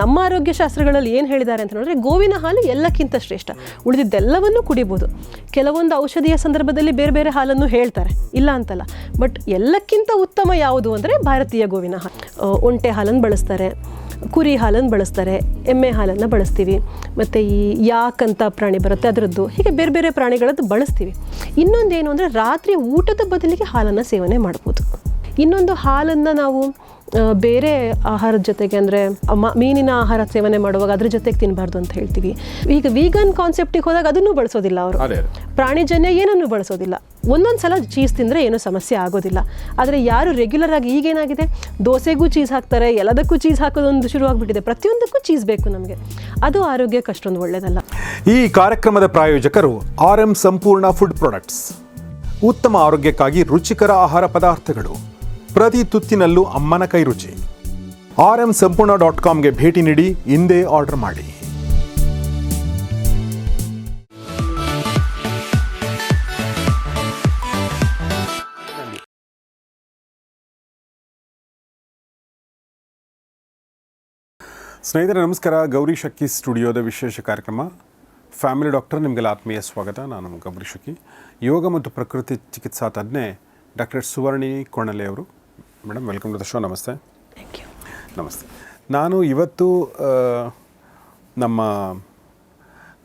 ನಮ್ಮ ಆರೋಗ್ಯ ಶಾಸ್ತ್ರಗಳಲ್ಲಿ ಏನು ಹೇಳಿದ್ದಾರೆ ಅಂತ ನೋಡಿದ್ರೆ ಗೋವಿನ ಹಾಲು ಎಲ್ಲಕ್ಕಿಂತ ಶ್ರೇಷ್ಠ. ಉಳಿದಿದ್ದೆಲ್ಲವನ್ನೂ ಕುಡಿಬೋದು. ಕೆಲವೊಂದು ಔಷಧಿಯ ಸಂದರ್ಭದಲ್ಲಿ ಬೇರೆ ಬೇರೆ ಹಾಲನ್ನು ಹೇಳ್ತಾರೆ. ಇಲ್ಲ ಅಂತಲ್ಲ. ಬಟ್ ಎಲ್ಲಕ್ಕಿಂತ ಉತ್ತಮ ಯಾವುದು ಅಂದರೆ ಭಾರತೀಯ ಗೋವಿನ ಹಾಲು. ಒಂಟೆ ಹಾಲನ್ನು ಬಳಸ್ತಾರೆ, ಕುರಿ ಹಾಲನ್ನು ಬಳಸ್ತಾರೆ, ಎಮ್ಮೆ ಹಾಲನ್ನು ಬಳಸ್ತೀವಿ. ಮತ್ತು ಈ ಯಾಕಂತ ಪ್ರಾಣಿ ಬರುತ್ತೆ ಅದರದ್ದು. ಹೀಗೆ ಬೇರೆ ಬೇರೆ ಪ್ರಾಣಿಗಳದ್ದು ಬಳಸ್ತೀವಿ. ಇನ್ನೊಂದೇನು ಅಂದರೆ ರಾತ್ರಿ ಊಟದ ಬದಲಿಗೆ ಹಾಲನ್ನು ಸೇವನೆ ಮಾಡ್ಬೋದು. ಇನ್ನೊಂದು ಹಾಲನ್ನು ನಾವು ಬೇರೆ ಆಹಾರದ ಜೊತೆಗೆ ಅಂದರೆ ಮೀನಿನ ಆಹಾರ ಸೇವನೆ ಮಾಡುವಾಗ ಅದ್ರ ಜೊತೆಗೆ ತಿನ್ನಬಾರ್ದು ಅಂತ ಹೇಳ್ತೀವಿ. ಈಗ ವೀಗನ್ ಕಾನ್ಸೆಪ್ಟಿಗೆ ಹೋದಾಗ ಅದನ್ನು ಬಳಸೋದಿಲ್ಲ ಅವರು. ಪ್ರಾಣಿಜನ್ಯ ಏನನ್ನು ಬಳಸೋದಿಲ್ಲ. ಒಂದೊಂದು ಸಲ ಚೀಸ್ ತಿಂದರೆ ಏನೂ ಸಮಸ್ಯೆ ಆಗೋದಿಲ್ಲ. ಆದರೆ ಯಾರು ರೆಗ್ಯುಲರ್ ಆಗಿ ಈಗೇನಾಗಿದೆ? ದೋಸೆಗೂ ಚೀಸ್ ಹಾಕ್ತಾರೆ ಎಲ್ಲದಕ್ಕೂ ಚೀಸ್ ಹಾಕೋದೊಂದು ಶುರುವಾಗ್ಬಿಟ್ಟಿದೆ. ಪ್ರತಿಯೊಂದಕ್ಕೂ ಚೀಸ್ ಬೇಕು ನಮಗೆ. ಅದು ಆರೋಗ್ಯಕ್ಕೆ ಅಷ್ಟೊಂದು ಒಳ್ಳೆಯದಲ್ಲ ಈ ಕಾರ್ಯಕ್ರಮದ ಪ್ರಾಯೋಜಕರು R M Sampoorna food products ಉತ್ತಮ ಆರೋಗ್ಯಕ್ಕಾಗಿ ರುಚಿಕರ ಆಹಾರ ಪದಾರ್ಥಗಳು. ಪ್ರತಿ ತುತ್ತಿನಲ್ಲೂ ಅಮ್ಮನ ಕೈ ರುಚಿ. ಆರ್ ಎಂ ಸಂಪೂರ್ಣ ಡಾಟ್ ಕಾಮ್ಗೆ ಭೇಟಿ ನೀಡಿ ಇಂದೇ ಆರ್ಡರ್ ಮಾಡಿ. ಸ್ನೇಹಿತರೆ, ನಮಸ್ಕಾರ. ಗೌರಿ ಶಕ್ಕಿ ಸ್ಟುಡಿಯೋದ ವಿಶೇಷ ಕಾರ್ಯಕ್ರಮ. ಫ್ಯಾಮಿಲಿ ಡಾಕ್ಟರ್, ನಿಮಗೆಲ್ಲ ಆತ್ಮೀಯ ಸ್ವಾಗತ. ನಾನು ಗೌರಿ ಶಕ್ಕಿ ಯೋಗ ಮತ್ತು ಪ್ರಕೃತಿ ಚಿಕಿತ್ಸಾ ತಜ್ಞೆ ಡಾಕ್ಟರ್ ಸುವರ್ಣಿ ಕೊಣಲೆ ಅವರು. Madam welcome to the show ನಮಸ್ತೆ. ಥ್ಯಾಂಕ್ ಯು ನಮಸ್ತೆ. ನಾನು ಇವತ್ತು ನಮ್ಮ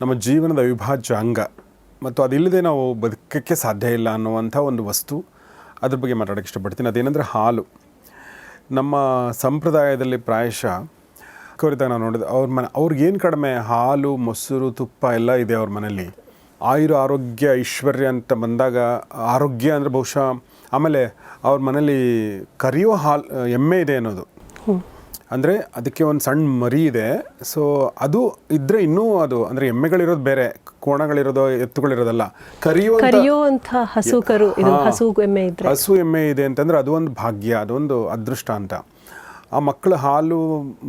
ನಮ್ಮ ಜೀವನದ ಅವಿಭಾಜ್ಯ ಅಂಗ ಮತ್ತು ಅದಿಲ್ಲದೆ ನಾವು ಬದುಕಕ್ಕೆ ಸಾಧ್ಯ ಇಲ್ಲ ಅನ್ನುವಂಥ ಒಂದು ವಸ್ತು ಅದ್ರ ಬಗ್ಗೆ ಮಾತಾಡೋಕ್ಕೆ ಇಷ್ಟಪಡ್ತೀನಿ. ಅದೇನೆಂದರೆ ಹಾಲು. ನಮ್ಮ ಸಂಪ್ರದಾಯದಲ್ಲಿ ಪ್ರಾಯಶಃ ಕೋರಿತ ನಾವು ನೋಡಿದ ಅವ್ರ ಮನೆ ಅವ್ರಿಗೇನು ಕಡಿಮೆ? ಹಾಲು ಮೊಸರು ತುಪ್ಪ ಎಲ್ಲ ಇದೆ ಅವ್ರ ಮನೆಯಲ್ಲಿ. ಆಯುರ್ ಆರೋಗ್ಯ ಐಶ್ವರ್ಯ ಅಂತ ಬಂದಾಗ ಆರೋಗ್ಯ ಅಂದರೆ ಬಹುಶಃ ಆಮೇಲೆ ಅವ್ರ ಮನೇಲಿ ಕರಿಯೋ ಹಾಲ್ ಎಮ್ಮೆ ಇದೆ ಅನ್ನೋದು. ಅಂದರೆ ಅದಕ್ಕೆ ಒಂದು ಸಣ್ಣ ಮರಿ ಇದೆ. ಸೊ ಅದು ಇದ್ದರೆ ಇನ್ನೂ ಅದು ಅಂದರೆ ಎಮ್ಮೆಗಳಿರೋದು ಬೇರೆ ಕೋಣಗಳಿರೋದು ಎತ್ತುಗಳಿರೋದಲ್ಲ. ಕರಿಯುವಂಥ ಅಂತ ಹಸು ಕರು ಹಸು ಎಮ್ಮೆ ಇದ್ರೆ. ಹಸು ಎಮ್ಮೆ ಇದೆ ಅಂತಂದ್ರೆ ಅದು ಒಂದು ಭಾಗ್ಯ ಅದೊಂದು ಅದೃಷ್ಟ ಅಂತ. ಆ ಮಕ್ಕಳು ಹಾಲು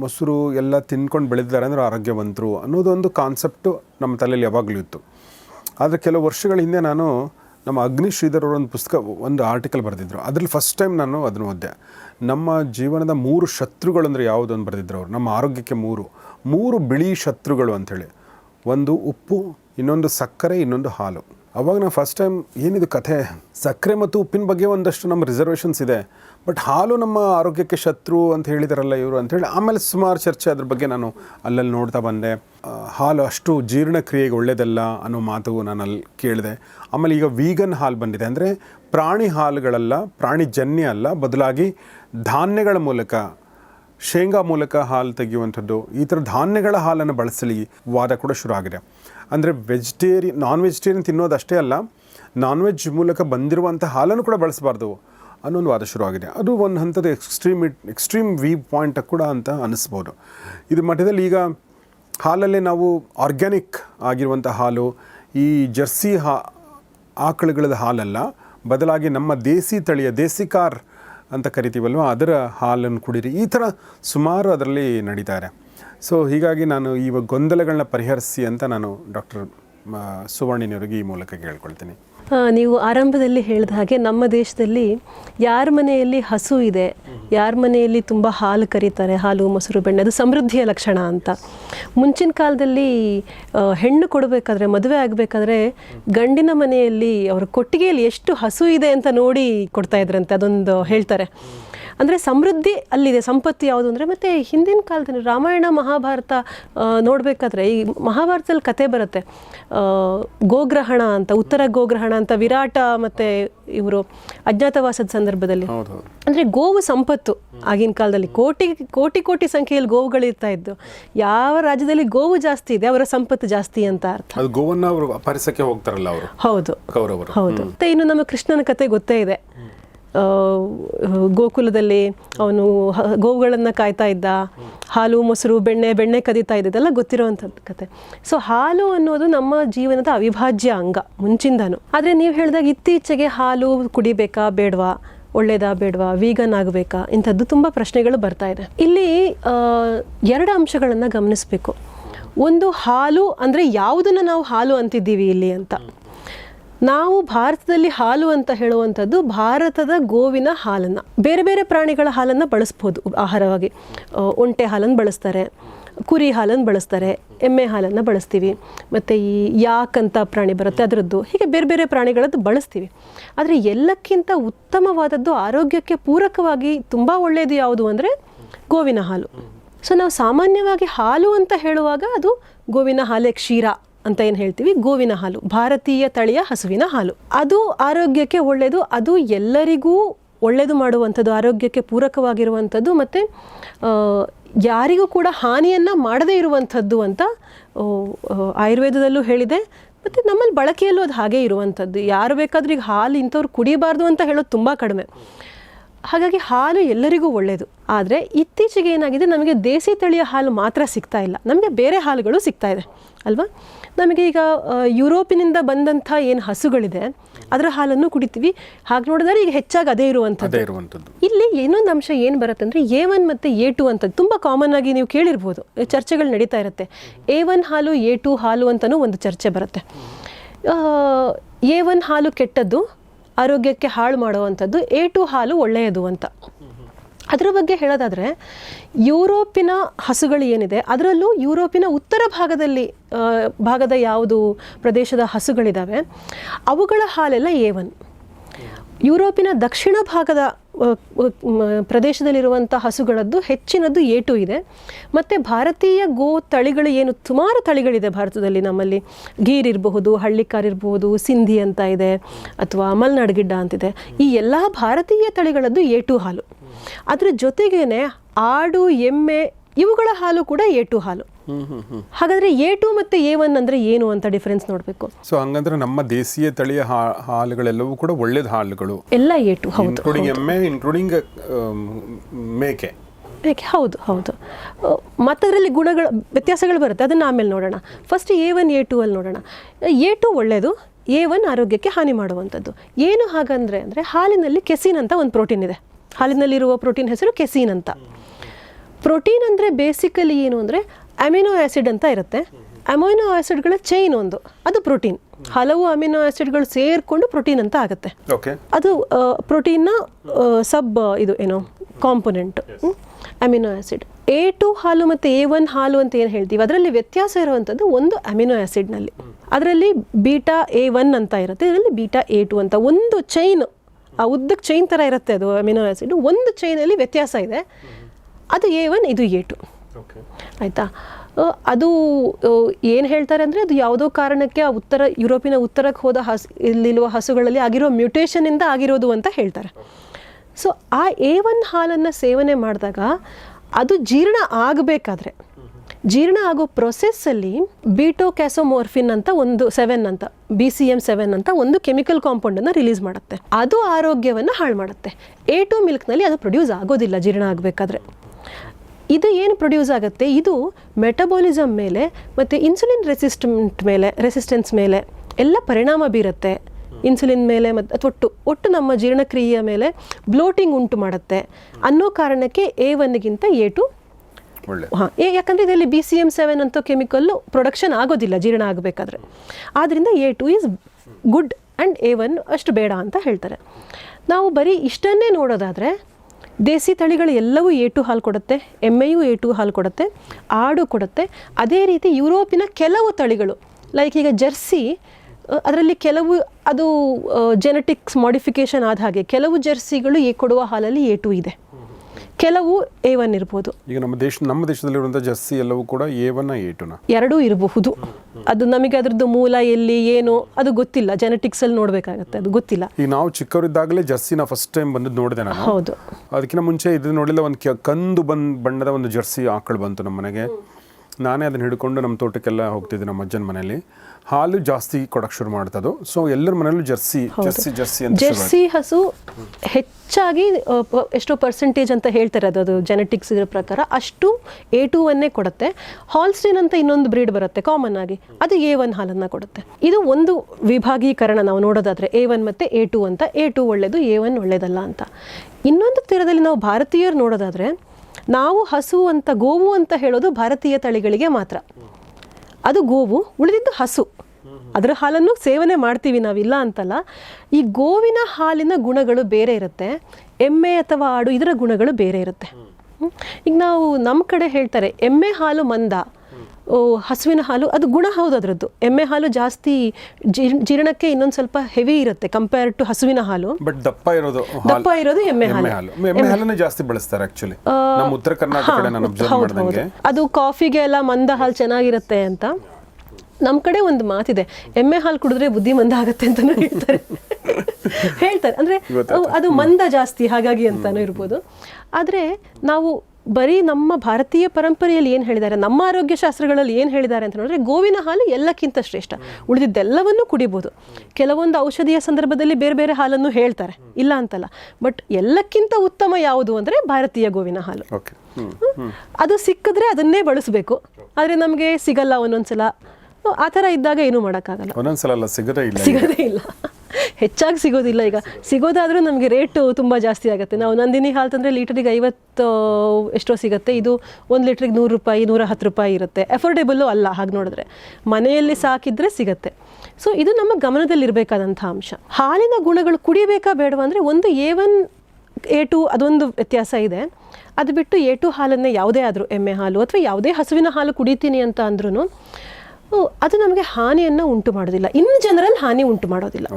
ಮೊಸರು ಎಲ್ಲ ತಿನ್ಕೊಂಡು ಬೆಳೆದಿದ್ದಾರೆ ಅಂದರೆ ಆರೋಗ್ಯವಂತರು ಅನ್ನೋದೊಂದು ಕಾನ್ಸೆಪ್ಟು ನಮ್ಮ ತಲೆಯಲ್ಲಿ ಯಾವಾಗಲೂ ಇತ್ತು. ಆದರೆ ಕೆಲವು ವರ್ಷಗಳ ಹಿಂದೆ ನಾನು ನಮ್ಮ ಅಗ್ನಿ ಶ್ರೀಧರ್ ಒಂದು ಪುಸ್ತಕ, ಒಂದು ಆರ್ಟಿಕಲ್ ಬರೆದಿದ್ರು. ಅದ್ರಲ್ಲಿ ಫಸ್ಟ್ ಟೈಮ್ ನಾನು ಅದನ್ನು ಓದಿದೆ. ನಮ್ಮ ಜೀವನದ ಮೂರು ಶತ್ರುಗಳು ಅಂದರೆ ಯಾವುದು ಅಂತ ಬರೆದಿದ್ರು ಅವರು. ನಮ್ಮ ಆರೋಗ್ಯಕ್ಕೆ ಮೂರು. ಮೂರು ಬಿಳಿ ಶತ್ರುಗಳು ಅಂಥೇಳಿ. ಒಂದು ಉಪ್ಪು, ಇನ್ನೊಂದು ಸಕ್ಕರೆ, ಇನ್ನೊಂದು ಹಾಲು. ಅವಾಗ ನಾನು ಫಸ್ಟ್ ಟೈಮ್ ಏನಿದು ಕಥೆ, ಸಕ್ಕರೆ ಮತ್ತು ಉಪ್ಪಿನ ಬಗ್ಗೆ ಒಂದಷ್ಟು ನಮ್ಮ ರಿಸರ್ವೇಷನ್ಸ್ ಇದೆ. ಬಟ್ ಹಾಲು ನಮ್ಮ ಆರೋಗ್ಯಕ್ಕೆ ಶತ್ರು ಅಂತ ಹೇಳಿದಾರಲ್ಲ ಇವರು ಅಂತೇಳಿ ಆಮೇಲೆ ಸುಮಾರು ಚರ್ಚೆ ಅದ್ರ ಬಗ್ಗೆ ನಾನು ಅಲ್ಲಲ್ಲಿ ನೋಡ್ತಾ ಬಂದೆ. ಹಾಲು ಅಷ್ಟು ಜೀರ್ಣಕ್ರಿಯೆಗೆ ಒಳ್ಳೆಯದಲ್ಲ ಅನ್ನೋ ಮಾತು ನಾನು ಅಲ್ಲಿ ಕೇಳಿದೆ. ಆಮೇಲೆ ಈಗ ವೀಗನ್ ಹಾಲು ಬಂದಿದೆ. ಅಂದರೆ ಪ್ರಾಣಿ ಹಾಲುಗಳಲ್ಲ, ಪ್ರಾಣಿ ಜನ್ಯ ಅಲ್ಲ, ಬದಲಾಗಿ ಧಾನ್ಯಗಳ ಮೂಲಕ, ಶೇಂಗಾ ಮೂಲಕ ಹಾಲು ತೆಗೆಯುವಂಥದ್ದು, ಈ ಥರ ಧಾನ್ಯಗಳ ಹಾಲನ್ನು ಬಳಸಲಿ ವಾದ ಕೂಡ ಶುರು ಆಗಿದೆ. ಅಂದರೆ ವೆಜಿಟೇರಿಯನ್ ನಾನ್ ವೆಜಿಟೇರಿಯನ್ ತಿನ್ನೋದಷ್ಟೇ ಅಲ್ಲ ನಾನ್ ವೆಜ್ ಮೂಲಕ ಬಂದಿರುವಂಥ ಹಾಲನ್ನು ಕೂಡ ಬಳಸಬಾರ್ದು ಅನ್ನೋ ಒಂದು ವಾದ ಶುರುವಾಗಿದೆ. ಅದು ಒಂದು ಹಂತದ ಎಕ್ಸ್ಟ್ರೀಮ್ ಎಕ್ಸ್ಟ್ರೀಮ್ ವೀ ಪಾಯಿಂಟ್ ಕೂಡ ಅಂತ ಅನ್ನಿಸ್ಬೋದು. ಇದು ಮಟ್ಟದಲ್ಲಿ ಈಗ ಹಾಲಲ್ಲೇ ನಾವು ಆರ್ಗ್ಯಾನಿಕ್ ಆಗಿರುವಂಥ ಹಾಲು, ಈ ಜರ್ಸಿ ಹಾ, ಆಕಳುಗಳದ ಹಾಲಲ್ಲ, ಬದಲಾಗಿ ನಮ್ಮ ದೇಸಿ ತಳಿಯ, ದೇಸಿ ಕಾರ್ ಅಂತ ಕರಿತೀವಲ್ವ, ಅದರ ಹಾಲನ್ನು ಕುಡೀರಿ. ಈ ಥರ ಸುಮಾರು ಅದರಲ್ಲಿ ನಡೀತಾರೆ ಸೊ ಹೀಗಾಗಿ ನಾನು ಈ ಗೊಂದಲಗಳನ್ನ ಪರಿಹರಿಸಿ ಅಂತ ನಾನು ಡಾಕ್ಟರ್ ಸುವರ್ಣಿನವರಿಗೆ ಈ ಮೂಲಕ ಕೇಳ್ಕೊಳ್ತೀನಿ. ನೀವು ಆರಂಭದಲ್ಲಿ ಹೇಳಿದ ಹಾಗೆ ನಮ್ಮ ದೇಶದಲ್ಲಿ ಯಾರ ಮನೆಯಲ್ಲಿ ಹಸು ಇದೆ, ಯಾರ ಮನೆಯಲ್ಲಿ ತುಂಬ ಹಾಲು ಕರೀತಾರೆ, ಹಾಲು, ಮೊಸರು, ಬೆಣ್ಣೆ, ಅದು ಸಮೃದ್ಧಿಯ ಲಕ್ಷಣ ಅಂತ. ಮುಂಚಿನ ಕಾಲದಲ್ಲಿ ಹೆಣ್ಣು ಕೊಡಬೇಕಾದ್ರೆ, ಮದುವೆ ಆಗಬೇಕಾದ್ರೆ ಗಂಡಿನ ಮನೆಯಲ್ಲಿ ಅವರ ಕೊಟ್ಟಿಗೆಯಲ್ಲಿ ಎಷ್ಟು ಹಸು ಇದೆ ಅಂತ ನೋಡಿ ಕೊಡ್ತಾ ಇದ್ರಂತೆ, ಅದೊಂದು ಹೇಳ್ತಾರೆ. ಅಂದರೆ ಸಮೃದ್ಧಿ ಅಲ್ಲಿದೆ. ಸಂಪತ್ತು ಯಾವುದು ಅಂದರೆ ಮತ್ತು ಹಿಂದಿನ ಕಾಲದಲ್ಲಿ ರಾಮಾಯಣ ಮಹಾಭಾರತ ನೋಡಬೇಕಾದ್ರೆ ಈ ಮಹಾಭಾರತದಲ್ಲಿ ಕತೆ ಬರುತ್ತೆ. ಗೋಗ್ರಹಣ ಅಂತ ಉತ್ತರ ಗೋಗ್ರಹಣ ಅಂತ ವಿರಾಟ ಮತ್ತು ಇವರು ಅಜ್ಞಾತವಾಸದ ಸಂದರ್ಭದಲ್ಲಿ. ಅಂದರೆ ಗೋವು ಸಂಪತ್ತು ಆಗಿನ ಕಾಲದಲ್ಲಿ. ಕೋಟಿ ಕೋಟಿ ಕೋಟಿ ಸಂಖ್ಯೆಯಲ್ಲಿ ಗೋವುಗಳಿರ್ತಾ ಇದ್ದು ಯಾವ ರಾಜ್ಯದಲ್ಲಿ ಗೋವು ಜಾಸ್ತಿ ಇದೆ ಅವರ ಸಂಪತ್ತು ಜಾಸ್ತಿ ಅಂತ ಅರ್ಥ. ಗೋವನ್ನು ಅವರು ಅಪಹರಿಸಕ್ಕೆ ಹೋಗ್ತಾರಲ್ಲ ಅವರು ಹೌದು. ಹೌದು. ಮತ್ತೆ ಇನ್ನು ನಮ್ಮ ಕೃಷ್ಣನ ಕತೆ ಗೊತ್ತೇ ಇದೆ. ಗೋಕುಲದಲ್ಲಿ ಅವನು ಗೋವುಗಳನ್ನು ಕಾಯ್ತಾ ಇದ್ದ. ಹಾಲು, ಮೊಸರು, ಬೆಣ್ಣೆ ಬೆಣ್ಣೆ ಕದೀತಾ ಇದ್ದದೆಲ್ಲ ಗೊತ್ತಿರೋವಂಥದ್ದು ಕತೆ. ಸೊ ಹಾಲು ಅನ್ನೋದು ನಮ್ಮ ಜೀವನದ ಅವಿಭಾಜ್ಯ ಅಂಗ ಮುಂಚಿಂದನು. ಆದರೆ ನೀವು ಹೇಳಿದಾಗ ಇತ್ತೀಚೆಗೆ ಹಾಲು ಕುಡಿಬೇಕಾ ಬೇಡವಾ? ಒಳ್ಳೇದಾ ಬೇಡವಾ? ವೀಗನ್ ಆಗಬೇಕಾ? ಇಂಥದ್ದು ತುಂಬ ಪ್ರಶ್ನೆಗಳು ಬರ್ತಾ ಇದೆ. ಇಲ್ಲಿ ಎರಡು ಅಂಶಗಳನ್ನು ಗಮನಿಸಬೇಕು. ಒಂದು ಹಾಲು ಅಂದರೆ ಯಾವುದನ್ನು ನಾವು ಹಾಲು ಅಂತಿದ್ದೀವಿ ಇಲ್ಲಿ ಅಂತ. ನಾವು ಭಾರತದಲ್ಲಿ ಹಾಲು ಅಂತ ಹೇಳುವಂಥದ್ದು ಭಾರತದ ಗೋವಿನ ಹಾಲನ್ನು. ಬೇರೆ ಬೇರೆ ಪ್ರಾಣಿಗಳ ಹಾಲನ್ನು ಬಳಸ್ಬೋದು. ಆಹಾರವಾಗಿ ಒಂಟೆ ಹಾಲನ್ನು ಬಳಸ್ತಾರೆ, ಕುರಿ ಹಾಲನ್ನು ಬಳಸ್ತಾರೆ, ಎಮ್ಮೆ ಹಾಲನ್ನು ಬಳಸ್ತೀವಿ. ಮತ್ತು ಈ ಯಾಕ್ ಅಂತ ಪ್ರಾಣಿ ಬರುತ್ತೆ ಅದರದ್ದು. ಹೀಗೆ ಬೇರೆ ಬೇರೆ ಪ್ರಾಣಿಗಳದ್ದು ಬಳಸ್ತೀವಿ. ಆದರೆ ಎಲ್ಲಕ್ಕಿಂತ ಉತ್ತಮವಾದದ್ದು ಆರೋಗ್ಯಕ್ಕೆ ಪೂರಕವಾಗಿ ತುಂಬ ಒಳ್ಳೆಯದು ಯಾವುದು ಅಂದರೆ ಗೋವಿನ ಹಾಲು. ಸೊ ನಾವು ಸಾಮಾನ್ಯವಾಗಿ ಹಾಲು ಅಂತ ಹೇಳುವಾಗ ಅದು ಗೋವಿನ ಹಾಲೆ ಕ್ಷೀರ. ಅಂತ ಏನು ಹೇಳ್ತೀವಿ? ಗೋವಿನ ಹಾಲು, ಭಾರತೀಯ ತಳಿಯ ಹಸುವಿನ ಹಾಲು. ಅದು ಆರೋಗ್ಯಕ್ಕೆ ಒಳ್ಳೆಯದು ಅದು ಎಲ್ಲರಿಗೂ ಒಳ್ಳೆಯದು ಮಾಡುವಂಥದ್ದು, ಆರೋಗ್ಯಕ್ಕೆ ಪೂರಕವಾಗಿರುವಂಥದ್ದು ಮತ್ತು ಯಾರಿಗೂ ಕೂಡ ಹಾನಿಯನ್ನು ಮಾಡದೇ ಇರುವಂಥದ್ದು ಅಂತ ಆಯುರ್ವೇದದಲ್ಲೂ ಹೇಳಿದೆ. ಮತ್ತು ನಮ್ಮಲ್ಲಿ ಬಳಕೆಯಲ್ಲೂ ಅದು ಹಾಗೆ ಇರುವಂಥದ್ದು. ಯಾರು ಬೇಕಾದ್ರೂ ಈಗ ಹಾಲು ಇಂಥವ್ರು ಕುಡಿಯಬಾರ್ದು ಅಂತ ಹೇಳೋದು ತುಂಬ ಕಡಿಮೆ. ಹಾಗಾಗಿ ಹಾಲು ಎಲ್ಲರಿಗೂ ಒಳ್ಳೆಯದು ಆದರೆ ಇತ್ತೀಚೆಗೆ ಏನಾಗಿದೆ? ನಮಗೆ ದೇಸಿ ತಳಿಯ ಹಾಲು ಮಾತ್ರ ಸಿಗ್ತಾ ಇಲ್ಲ. ನಮಗೆ ಬೇರೆ ಹಾಲುಗಳು ಸಿಗ್ತಾ ಇದೆ. ಅಲ್ವಾ? ನಮಗೆ ಈಗ ಯುರೋಪಿನಿಂದ ಬಂದಂಥ ಏನು ಹಸುಗಳಿದೆ ಅದರ ಹಾಲನ್ನು ಕುಡಿತೀವಿ. ಹಾಗೆ ನೋಡಿದ್ರೆ ಈಗ ಹೆಚ್ಚಾಗಿ ಅದೇ ಇರುವಂಥದ್ದು. ಅದೇ ಇರುವಂಥದ್ದು. ಇಲ್ಲಿ ಇನ್ನೊಂದು ಅಂಶ ಏನು ಬರುತ್ತೆ ಅಂದರೆ ಎ ಒನ್ ಮತ್ತು ಎ ಟು ಅಂತ ತುಂಬ ಕಾಮನ್ ಆಗಿ ನೀವು ಕೇಳಿರ್ಬೋದು. ಚರ್ಚೆಗಳು ನಡೀತಾ ಇರುತ್ತೆ. ಎ ಒನ್ ಹಾಲು ಎ ಟು ಹಾಲು ಅಂತಲೂ ಒಂದು ಚರ್ಚೆ ಬರುತ್ತೆ. ಎ ಒನ್ ಹಾಲು ಕೆಟ್ಟದ್ದು ಆರೋಗ್ಯಕ್ಕೆ ಹಾಳು ಮಾಡುವಂಥದ್ದು ಎ ಟು ಹಾಲು ಒಳ್ಳೆಯದು ಅಂತ. ಅದರ ಬಗ್ಗೆ ಹೇಳೋದಾದರೆ, ಯುರೋಪಿನ ಹಸುಗಳು ಏನಿದೆ, ಅದರಲ್ಲೂ ಯುರೋಪಿನ ಉತ್ತರ ಭಾಗದಲ್ಲಿ ಭಾಗದ ಯಾವುದು ಪ್ರದೇಶದ ಹಸುಗಳಿದ್ದಾವೆ ಅವುಗಳ ಹಾಲೆಲ್ಲ ಎ ಒನ್. ಯುರೋಪಿನ ದಕ್ಷಿಣ ಭಾಗದ ಪ್ರದೇಶದಲ್ಲಿರುವಂಥ ಹಸುಗಳದ್ದು ಹೆಚ್ಚಿನದ್ದು ಎ ಟು ಇದೆ. ಮತ್ತು ಭಾರತೀಯ ಗೋ ತಳಿಗಳು ಏನು, ಸುಮಾರು ತಳಿಗಳಿದೆ ಭಾರತದಲ್ಲಿ ನಮ್ಮಲ್ಲಿ. ಗೀರ್ ಇರಬಹುದು, ಹಳ್ಳಿಕಾರ್ ಇರಬಹುದು, ಸಿಂಧಿ ಅಂತ ಇದೆ, ಅಥವಾ ಮಲ್ನಾಡ್ ಗಿಡ್ಡ ಅಂತಿದೆ. ಈ ಎಲ್ಲ ಭಾರತೀಯ ತಳಿಗಳದ್ದು ಎ ಟು ಹಾಲು. ಅದ್ರ ಜೊತೆಗೇನೆ ಆಡು ಎಮ್ಮೆ ಇವುಗಳ ಹಾಲು ಕೂಡ ಎ ಟು ಹಾಲು. ಹಾಗಾದ್ರೆ ಎ ಟು ಮತ್ತೆ ಎ ಒನ್ ಅಂದ್ರೆ ಏನು ಅಂತ ಡಿಫರೆನ್ಸ್ ನೋಡಬೇಕು? ಸೊ ಹಂಗಂದ್ರೆ ನಮ್ಮ ದೇಶೀಯ ತಳಿಯ ಹಾಲುಗಳೆಲ್ಲವೂ ಕೂಡ ಒಳ್ಳೇದು ಹಾಲುಗಳು. ಎಲ್ಲ ಎ ಟು ಹೌದು ಇನ್ಕ್ಲೂಡಿಂಗ್ ಎಮ್ಮೆ ಇನ್ಕ್ಲೂಡಿಂಗ್ ಮೇಕೆ. ಮೇಕೆ ಹೌದು ಹೌದು. ಮತ್ತದರಲ್ಲಿ ಗುಣಗಳು ವ್ಯತ್ಯಾಸಗಳು ಬರುತ್ತೆ. ಅದನ್ನು ಆಮೇಲೆ ನೋಡೋಣ. First A one A two ಅಲ್ಲಿ ನೋಡೋಣ. ಎ ಟು ಒಳ್ಳೆಯದು ಎ ಒನ್ ಆರೋಗ್ಯಕ್ಕೆ ಹಾನಿ ಮಾಡುವಂಥದ್ದು. ಏನು ಹಾಗಂದರೆ ಅಂದರೆ ಹಾಲಿನಲ್ಲಿ ಕೆಸಿನ್ ಅಂತ ಒಂದು ಪ್ರೋಟೀನ್ ಇದೆ. ಹಾಲಿನಲ್ಲಿರುವ ಪ್ರೋಟೀನ್ ಹೆಸರು ಕೆಸೀನ್ ಅಂತ. ಪ್ರೋಟೀನ್ ಅಂದರೆ ಬೇಸಿಕಲಿ ಏನು ಅಂದರೆ ಅಮಿನೋ ಆ್ಯಸಿಡ್ ಅಂತ ಇರುತ್ತೆ. ಅಮೈನೋ ಆ್ಯಸಿಡ್ಗಳ ಚೈನ್ ಒಂದು. ಅದು ಪ್ರೋಟೀನ್. ಹಲವು ಅಮಿನೋ ಆ್ಯಸಿಡ್ಗಳು ಸೇರಿಕೊಂಡು ಪ್ರೋಟೀನ್ ಅಂತ ಆಗುತ್ತೆ. ಓಕೆ ಅದು ಪ್ರೋಟೀನ್ನ ಸಬ್ ಇದು ಏನು component amino acid A two ಹಾಲು ಮತ್ತು ಎ ಒನ್ ಹಾಲು ಅಂತ ಏನು ಹೇಳ್ತೀವಿ? ಅದರಲ್ಲಿ ವ್ಯತ್ಯಾಸ ಇರುವಂಥದ್ದು ಒಂದು ಅಮಿನೋ ಆ್ಯಸಿಡ್ನಲ್ಲಿ ಅದರಲ್ಲಿ ಬೀಟಾ ಎ ಒನ್ ಅಂತ ಇರುತ್ತೆ. ಇದರಲ್ಲಿ ಬೀಟಾ ಎ ಟು ಅಂತ. ಒಂದು ಚೈನ್ ಆ ಉದ್ದಕ್ಕೆ ಚೈನ್ ಥರ ಇರುತ್ತೆ ಅದು ಅಮಿನೋ ಆ್ಯಸಿಡ್ ಒಂದು ಚೈನಲ್ಲಿ ವ್ಯತ್ಯಾಸ ಇದೆ. ಅದು ಎ ಒನ್ ಇದು ಎ ಟು ಆಯಿತಾ? ಅದು ಏನು ಹೇಳ್ತಾರೆ ಅಂದರೆ ಅದು ಯಾವುದೋ ಕಾರಣಕ್ಕೆ ಆ ಉತ್ತರ ಯುರೋಪಿನ ಉತ್ತರಕ್ಕೆ ಹೋದ ಹಸು ಇಲ್ಲಿರುವ ಹಸುಗಳಲ್ಲಿ ಆಗಿರೋ ಮ್ಯೂಟೇಷನಿಂದ ಆಗಿರೋದು ಅಂತ ಹೇಳ್ತಾರೆ. ಸೊ ಆ ಎ ಒನ್ ಹಾಲನ್ನು ಸೇವನೆ ಮಾಡಿದಾಗ ಅದು ಜೀರ್ಣ ಆಗಬೇಕಾದ್ರೆ ಜೀರ್ಣ ಆಗೋ ಪ್ರೊಸೆಸ್ಸಲ್ಲಿ ಬೀಟೋ ಕ್ಯಾಸೋಮೋರ್ಫಿನ್ ಅಂತ ಒಂದು ಸೆವೆನ್ ಅಂತ. ಬಿ ಸಿ ಎಂ ಸೆವೆನ್ ಅಂತ ಒಂದು ಕೆಮಿಕಲ್ ಕಾಂಪೌಂಡನ್ನು ರಿಲೀಸ್ ಮಾಡುತ್ತೆ. ಅದು ಆರೋಗ್ಯವನ್ನು ಹಾಳು ಮಾಡುತ್ತೆ. ಎ ಟು ಮಿಲ್ಕ್ನಲ್ಲಿ ಅದು ಪ್ರೊಡ್ಯೂಸ್ ಆಗೋದಿಲ್ಲ ಜೀರ್ಣ ಆಗಬೇಕಾದ್ರೆ. ಇದು ಏನು ಪ್ರೊಡ್ಯೂಸ್ ಆಗುತ್ತೆ? ಇದು ಮೆಟಬಾಲಿಸಮ್ ಮೇಲೆ ಮತ್ತು ಇನ್ಸುಲಿನ್ ರೆಸಿಸ್ಟೆಂಟ್ ಮೇಲೆ ರೆಸಿಸ್ಟೆನ್ಸ್ ಮೇಲೆ ಎಲ್ಲ ಪರಿಣಾಮ ಬೀರುತ್ತೆ. ಇನ್ಸುಲಿನ್ ಮೇಲೆ ಮತ್ತು ಒಟ್ಟು ಒಟ್ಟು ನಮ್ಮ ಜೀರ್ಣಕ್ರಿಯೆಯ ಮೇಲೆ ಬ್ಲೋಟಿಂಗ್ ಉಂಟು ಮಾಡುತ್ತೆ ಅನ್ನೋ ಕಾರಣಕ್ಕೆ ಎ ಒನ್ಗಿಂತ ಎ ಟು ಹಾಂ ಯಾಕಂದರೆ ಇದರಲ್ಲಿ ಬಿ ಸಿ ಎಂ ಸೆವೆನ್ ಅಂತ ಕೆಮಿಕಲ್ಲು ಪ್ರೊಡಕ್ಷನ್ ಆಗೋದಿಲ್ಲ, ಜೀರ್ಣ ಆಗಬೇಕಾದ್ರೆ. ಆದ್ದರಿಂದ A two is good and A one ಅಷ್ಟು ಬೇಡ ಅಂತ ಹೇಳ್ತಾರೆ. ನಾವು ಬರೀ ಇಷ್ಟನ್ನೇ ನೋಡೋದಾದರೆ, ದೇಸಿ ತಳಿಗಳು ಎಲ್ಲವೂ ಎ ಟು ಹಾಲು ಕೊಡುತ್ತೆ ಎಮ್ಮೆಯೂ ಎ ಟು ಹಾಲು ಕೊಡುತ್ತೆ, ಆಡು ಕೊಡುತ್ತೆ. ಅದೇ ರೀತಿ ಯುರೋಪಿನ ಕೆಲವು ತಳಿಗಳು ಲೈಕ್ ಈಗ ಜರ್ಸಿ ಅದರಲ್ಲಿ ಕೆಲವು ಅದು ಜೆನೆಟಿಕ್ಸ್ ಮಾಡಿಫಿಕೇಷನ್ ಆದ ಹಾಗೆ ಕೆಲವು ಜರ್ಸಿಗಳು ಎ ಕೊಡುವ ಹಾಲಲ್ಲಿ ಎ ಟು ಇದೆ. ಕೆಲವು ಎ ಒನ್ ಇರ್ಬೋದು. ಈಗ ನಮ್ಮ ದೇಶ ನಮ್ಮ ದೇಶದಲ್ಲಿರುವಂಥ ಜರ್ಸಿ ಎಲ್ಲವೂ ಕೂಡ ಎ ಒನ್ ಎ ಟುನ ಎರಡೂ ಇರಬಹುದು. ಅದು ನಮಗೆ ಅದರದ್ದು ಮೂಲ ಎಲ್ಲಿ ಏನು ಅದು ಗೊತ್ತಿಲ್ಲ. ಜೆನೆಟಿಕ್ಸಲ್ಲಿ ನೋಡಬೇಕಾಗತ್ತೆ ಅದು ಗೊತ್ತಿಲ್ಲ. ಈಗ ನಾವು ಚಿಕ್ಕವರಿದ್ದಾಗಲೇ ಜರ್ಸಿನ ಫಸ್ಟ್ ಟೈಮ್ ಬಂದು ನೋಡಿದೆ ನಾನು. ಹೌದು. ಅದಕ್ಕಿಂತ ಮುಂಚೆ ಇದು ನೋಡಿಲ್ಲ ಒಂದು ಕಂದು ಬಂದ್ ಬಣ್ಣದ ಒಂದು ಜರ್ಸಿ ಆಕಳು ಬಂತು ನಮ್ಮ ಮನೆಗೆ. ನಾನೇ ಅದನ್ನ ಹಿಡ್ಕೊಂಡು ನಮ್ಮ ತೋಟಕ್ಕೆಲ್ಲ ಹೋಗ್ತಿದ್ದೆ ನಮ್ಮ ಅಜ್ಜನ ಮನೆಯಲ್ಲಿ. ಹಾಲು ಜಾಸ್ತಿ ಕೊಡಕ್ಕೆ ಶುರು ಮಾಡ್ತದು. ಸೊ ಎಲ್ಲರ ಮನೆಯಲ್ಲೂ ಜರ್ಸಿ ಜರ್ಸಿ ಜರ್ಸಿ ಅಂತ. ಜೆರ್ಸಿ ಹಸು ಹೆಚ್ಚಾಗಿ ಎಷ್ಟೋ ಪರ್ಸೆಂಟೇಜ್ ಅಂತ ಹೇಳ್ತಾರೆ ಅದು ಅದು ಜೆನೆಟಿಕ್ಸ್ ಇರೋ ಪ್ರಕಾರ. ಅಷ್ಟು ಎ ಟು ಒನ್ನೇ ಕೊಡುತ್ತೆ. ಹಾಲ್ಸ್ಟೀನ್ ಅಂತ ಇನ್ನೊಂದು ಬ್ರೀಡ್ ಬರುತ್ತೆ ಕಾಮನ್ ಆಗಿ. ಅದು ಎ ಒನ್ ಹಾಲನ್ನು ಕೊಡುತ್ತೆ. ಇದು ಒಂದು ವಿಭಾಗೀಕರಣ ನಾವು ನೋಡೋದಾದರೆ ಎ ಒನ್ ಮತ್ತು ಎ ಟು ಅಂತ. ಎ ಟು ಒಳ್ಳೆಯದು ಎ ಒನ್ ಒಳ್ಳೆಯದಲ್ಲ ಅಂತ. ಇನ್ನೊಂದು ತೀರದಲ್ಲಿ ನಾವು ಭಾರತೀಯರು ನೋಡೋದಾದರೆ ನಾವು ಹಸು ಅಂತ ಗೋವು ಅಂತ ಹೇಳೋದು ಭಾರತೀಯ ತಳಿಗಳಿಗೆ ಮಾತ್ರ. ಅದು ಗೋವು ಉಳಿದಿದ್ದು ಹಸು. ಅದರ ಹಾಲನ್ನು ಸೇವನೆ ಮಾಡ್ತೀವಿ ನಾವಿಲ್ಲ ಅಂತಲ್ಲ. ಈ ಗೋವಿನ ಹಾಲಿನ ಗುಣಗಳು ಬೇರೆ ಇರುತ್ತೆ. ಎಮ್ಮೆ ಅಥವಾ ಆಡು ಇದರ ಗುಣಗಳು ಬೇರೆ ಇರುತ್ತೆ. ಈಗ ನಾವು ನಮ್ಮ ಕಡೆ ಹೇಳ್ತಾರೆ, ಎಮ್ಮೆ ಹಾಲು ಮಂದ. ಹಸುವಿನ ಹಾಲು ಅದು ಗುಣ ಹೌದು ಅದರದ್ದು. ಎಮ್ಮೆ ಹಾಲು ಜಾಸ್ತಿ ಜೀರ್ಣಕ್ಕೆ ಇನ್ನೊಂದು ಸ್ವಲ್ಪ ಹೆವಿ ಇರುತ್ತೆ ಕಂಪೇರ್ ಟು ಹಸುವಿನ ಹಾಲು. ಬಟ್ ದಪ್ಪ ಇರೋದು ದಪ್ಪ ಇರೋದು ಎಮ್ಮೆ ಹಾಲು. ಎಮ್ಮೆ ಹಾಲು ಹಾಲನ್ನೇ ಜಾಸ್ತಿ ಬಳಸ್ತಾರೆ ಆಕ್ಚುಲಿ ನಮ್ಮ ಉತ್ತರ ಕರ್ನಾಟಕ ಅದು ಕಾಫಿಗೆ ಎಲ್ಲ ಮಂದ ಹಾಲು ಚೆನ್ನಾಗಿರುತ್ತೆ ಅಂತ. ನಮ್ಮ ಕಡೆ ಒಂದು ಮಾತಿದೆ. ಎಮ್ಮೆ ಹಾಲು ಕುಡಿದ್ರೆ ಬುದ್ಧಿ ಮಂದ ಆಗುತ್ತೆ ಅಂತಾನು ಹೇಳ್ತಾರೆ. ಹೇಳ್ತಾರೆ. ಅಂದ್ರೆ ಅದು ಮಂದ ಜಾಸ್ತಿ ಹಾಗಾಗಿ ಅಂತಾನೂ ಇರ್ಬೋದು. ಆದ್ರೆ ನಾವು ಬರೀ ನಮ್ಮ ಭಾರತೀಯ ಪರಂಪರೆಯಲ್ಲಿ ಏನು ಹೇಳಿದ್ದಾರೆ ನಮ್ಮ ಆರೋಗ್ಯ ಶಾಸ್ತ್ರಗಳಲ್ಲಿ ಏನು ಹೇಳಿದ್ದಾರೆ ಅಂತ ನೋಡಿದ್ರೆ ಗೋವಿನ ಹಾಲು ಎಲ್ಲಕ್ಕಿಂತ ಶ್ರೇಷ್ಠ. ಉಳಿದಿದ್ದೆಲ್ಲವನ್ನೂ ಕುಡಿಬೋದು. ಕೆಲವೊಂದು ಔಷಧಿಯ ಸಂದರ್ಭದಲ್ಲಿ ಬೇರೆ ಬೇರೆ ಹಾಲನ್ನು ಹೇಳ್ತಾರೆ. ಇಲ್ಲ ಅಂತಲ್ಲ. ಬಟ್ ಎಲ್ಲಕ್ಕಿಂತ ಉತ್ತಮ ಯಾವುದು ಅಂದರೆ ಭಾರತೀಯ ಗೋವಿನ ಹಾಲು. ಅದು ಸಿಕ್ಕಿದ್ರೆ ಅದನ್ನೇ ಬಳಸಬೇಕು. ಆದರೆ ನಮಗೆ ಸಿಗಲ್ಲ ಒಂದೊಂದ್ಸಲ. ಆ ಥರ ಇದ್ದಾಗ ಏನೂ ಮಾಡೋಕ್ಕಾಗಲ್ಲ. ಒಂದೊಂದ್ಸಲ ಸಿಗದೇ ಇಲ್ಲ ಸಿಗದೇ ಇಲ್ಲ. ಹೆಚ್ಚಾಗಿ ಸಿಗೋದಿಲ್ಲ. ಈಗ ಸಿಗೋದಾದರೂ ನಮಗೆ ರೇಟು ತುಂಬ ಜಾಸ್ತಿ ಆಗುತ್ತೆ. ನಾವು ನಂದಿನಿ ಹಾಲು ತಂದರೆ ಲೀಟರಿಗೆ ಐವತ್ತು, ಎಷ್ಟೋ ಸಿಗುತ್ತೆ. ಇದು ಒಂದು ಲೀಟ್ರಿಗೆ ನೂರು ರೂಪಾಯಿ, ನೂರ ಹತ್ತು ರೂಪಾಯಿ ಇರುತ್ತೆ. ಅಫೋರ್ಡೆಬಲ್ಲು ಅಲ್ಲ, ಹಾಗೆ ನೋಡಿದ್ರೆ. ಮನೆಯಲ್ಲಿ ಸಾಕಿದ್ರೆ ಸಿಗುತ್ತೆ. ಸೊ ಇದು ನಮ್ಮ ಗಮನದಲ್ಲಿರಬೇಕಾದಂಥ ಅಂಶ. ಹಾಲಿನ ಗುಣಗಳು ಕುಡಿಬೇಕಾ ಬೇಡವಾ ಅಂದರೆ ಒಂದು ಎ ಒನ್ ಎ ಟು ಅದೊಂದು ವ್ಯತ್ಯಾಸ ಇದೆ. ಅದು ಬಿಟ್ಟು ಎ ಟು ಹಾಲನ್ನೇ ಯಾವುದೇ ಆದರೂ ಎಮ್ಮೆ ಹಾಲು ಅಥವಾ ಯಾವುದೇ ಹಸುವಿನ ಹಾಲು ಕುಡಿತೀನಿ ಅಂತ ಅಂದ್ರೂ ಅದು ನಮಗೆ ಹಾನಿಯನ್ನು ಉಂಟು ಮಾಡೋದಿಲ್ಲ. ಇನ್ ಜನರಲ್ ಹಾನಿ ಉಂಟು ಮಾಡೋದಿಲ್ಲ.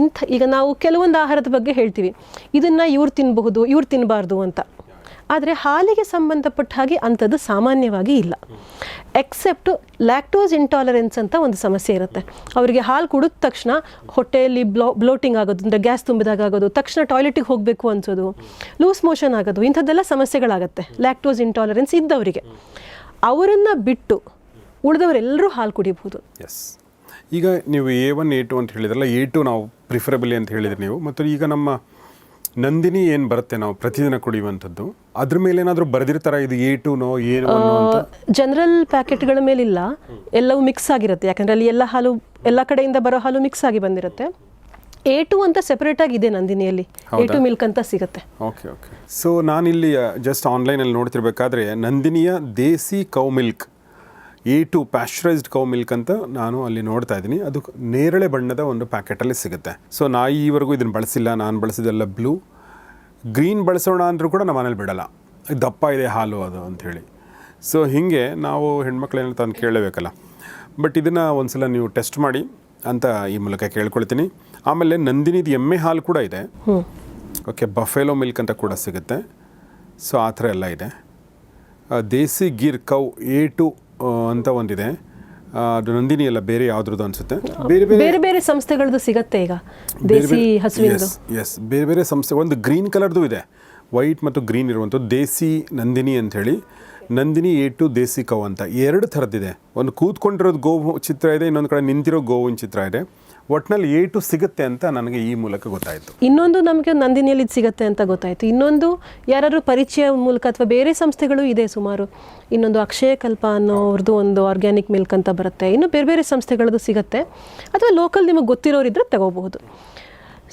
ಇಂಥ ಈಗ ನಾವು ಕೆಲವೊಂದು ಆಹಾರದ ಬಗ್ಗೆ ಹೇಳ್ತೀವಿ. ಇದನ್ನು ಇವ್ರು ತಿನ್ನಬಹುದು ಇವ್ರು ತಿನ್ನಬಾರ್ದು ಅಂತ. ಆದರೆ ಹಾಲಿಗೆ ಸಂಬಂಧಪಟ್ಟ ಹಾಗೆ ಅಂಥದ್ದು ಸಾಮಾನ್ಯವಾಗಿ ಇಲ್ಲ. ಎಕ್ಸೆಪ್ಟ್ ಲ್ಯಾಕ್ಟೋಸ್ ಇಂಟಾಲರೆನ್ಸ್ ಅಂತ ಒಂದು ಸಮಸ್ಯೆ ಇರುತ್ತೆ. ಅವರಿಗೆ ಹಾಲು ಕುಡಿದ ತಕ್ಷಣ ಹೊಟ್ಟೆಯಲ್ಲಿ ಬ್ಲೋ ಬ್ಲೋಟಿಂಗ್ ಆಗೋದು ಅಂದರೆ ಗ್ಯಾಸ್ ತುಂಬಿದಾಗ ಆಗೋದು ತಕ್ಷಣ ಟಾಯ್ಲೆಟಿಗೆ ಹೋಗಬೇಕು ಅನ್ಸೋದು ಲೂಸ್ ಮೋಷನ್ ಆಗೋದು ಇಂಥದ್ದೆಲ್ಲ ಸಮಸ್ಯೆಗಳಾಗುತ್ತೆ. ಲ್ಯಾಕ್ಟೋಸ್ ಇಂಟಾಲರೆನ್ಸ್ ಇದ್ದವರಿಗೆ. ಅವರನ್ನು ಬಿಟ್ಟು ಉಳಿದವರೆಲ್ಲರೂ ಹಾಲು ಕುಡಿಬಹುದು ಎಸ್ ಈಗ ನೀವು ಎ ಒನ್ ಎ ಟು ಅಂತ ಹೇಳಿದ್ರಲ್ಲ ಎ ಟು ನಾವು ಪ್ರಿಫರಬಲಿ ಅಂತ ಹೇಳಿದ್ರಿ ನೀವು. ಮತ್ತು ಈಗ ನಮ್ಮ ನಂದಿನಿ ಏನು ಬರುತ್ತೆ ನಾವು ಪ್ರತಿದಿನ ಕುಡಿಯುವಂಥದ್ದು? ಅದ್ರ ಮೇಲೆ ಏನಾದರೂ ಬರೆದಿರ್ತಾರ ಇದು ಎ ಟುನೋ ಏನು ಅಂತ? ಜನರಲ್ ಪ್ಯಾಕೆಟ್ಗಳ ಮೇಲಿಲ್ಲ. ಎಲ್ಲವೂ ಮಿಕ್ಸ್ ಆಗಿರುತ್ತೆ. ಯಾಕಂದರೆ ಅಲ್ಲಿ ಎಲ್ಲ ಹಾಲು ಎಲ್ಲ ಕಡೆಯಿಂದ ಬರೋ ಹಾಲು ಮಿಕ್ಸ್ ಆಗಿ ಬಂದಿರುತ್ತೆ. ಎ ಟು ಅಂತ ಸೆಪರೇಟ್ ಆಗಿ ಇದೆ ನಂದಿನಿಯಲ್ಲಿ. ಎ ಟು ಮಿಲ್ಕ್ ಅಂತ ಸಿಗುತ್ತೆ. ಓಕೆ ಓಕೆ ಸೊ ನಾನಿಲ್ಲಿ ಜಸ್ಟ್ ಆನ್ಲೈನಲ್ಲಿ ನೋಡ್ತಿರ್ಬೇಕಾದ್ರೆ ನಂದಿನಿಯ desi cow milk A two pasteurised cow milk ಅಂತ ನಾನು ಅಲ್ಲಿ ನೋಡ್ತಾ ಇದ್ದೀನಿ. ಅದು ನೇರಳೆ ಬಣ್ಣದ ಒಂದು ಪ್ಯಾಕೆಟಲ್ಲಿ ಸಿಗುತ್ತೆ. ಸೊ ನಾ ಈವರೆಗೂ ಇದನ್ನು ಬಳಸಿಲ್ಲ ನಾನು ಬಳಸಿದೆಲ್ಲ ಬ್ಲೂ ಗ್ರೀನ್ ಬಳಸೋಣ ಅಂದರೂ ಕೂಡ ನಮ್ಮ ಮನೇಲಿ ಬಿಡಲ್ಲ. ದಪ್ಪ ಇದೆ ಹಾಲು ಅದು ಅಂಥೇಳಿ ಸೊ ಹೀಗೆ ನಾವು ಹೆಣ್ಮಕ್ಳೇನು ತಂದು ಕೇಳಬೇಕಲ್ಲ. ಬಟ್ ಇದನ್ನು ಒಂದ್ಸಲ ನೀವು ಟೆಸ್ಟ್ ಮಾಡಿ ಅಂತ ಈ ಮೂಲಕ ಕೇಳ್ಕೊಳ್ತೀನಿ. ಆಮೇಲೆ ನಂದಿನಿದು ಎಮ್ಮೆ ಹಾಲು ಕೂಡ ಇದೆ. ಓಕೆ ಬಫೆಲೋ ಮಿಲ್ಕ್ ಅಂತ ಕೂಡ ಸಿಗುತ್ತೆ. ಸೊ ಆ ಥರ ಎಲ್ಲ ಇದೆ. Desi Gir cow A two ಅಂತ ಒಂದಿದೆ. ಅದು ನಂದಿನಿ ಅಲ್ಲ ಬೇರೆ ಯಾವ್ದ್ರದ್ದು ಅನ್ಸುತ್ತೆ? ಬೇರೆ ಬೇರೆ ಬೇರೆ ಬೇರೆ ಸಂಸ್ಥೆಗಳದ್ದು ಸಿಗತ್ತೆ ಈಗ. ದೇಸಿ ಹಸುವಿನದು ಎಸ್ ಬೇರೆ ಬೇರೆ ಸಂಸ್ಥೆ ಒಂದು ಗ್ರೀನ್ ಕಲರ್ದು ಇದೆ. ವೈಟ್ ಮತ್ತು ಗ್ರೀನ್ ಇರುವಂಥದ್ದು. ದೇಸಿ ನಂದಿನಿ ಅಂಥೇಳಿ. Nandini A two desi cow ಅಂತ. ಎರಡು ಥರದ್ದಿದೆ. ಒಂದು ಕೂತ್ಕೊಂಡಿರೋದು ಗೋವು ಚಿತ್ರ ಇದೆ ಇನ್ನೊಂದು ಕಡೆ ನಿಂತಿರೋ ಗೋವಿನ ಚಿತ್ರ ಇದೆ. ಒಟ್ನಲ್ಲಿ ಎ ಟು ಸಿಗುತ್ತೆ ಅಂತ ನನಗೆ ಈ ಮೂಲಕ ಗೊತ್ತಾಯಿತು. ಇನ್ನೊಂದು ನಮಗೆ ನಂದಿನಿಯಲ್ಲಿ ಸಿಗುತ್ತೆ ಅಂತ ಗೊತ್ತಾಯಿತು. ಇನ್ನೊಂದು ಯಾರಾದ್ರು ಪರಿಚಯ ಮೂಲಕ ಅಥವಾ ಬೇರೆ ಸಂಸ್ಥೆಗಳು ಇದೆ ಸುಮಾರು. ಇನ್ನೊಂದು ಅಕ್ಷಯ ಕಲ್ಪ ಅನ್ನೋರ್ದು ಒಂದು ಆರ್ಗ್ಯಾನಿಕ್ ಮಿಲ್ಕ್ ಅಂತ ಬರುತ್ತೆ. ಇನ್ನು ಬೇರೆ ಬೇರೆ ಸಂಸ್ಥೆಗಳದ್ದು ಸಿಗುತ್ತೆ. ಅಥವಾ ಲೋಕಲ್ ನಿಮಗೆ ಗೊತ್ತಿರೋರಿದ್ರೆ ತಗೋಬಹುದು.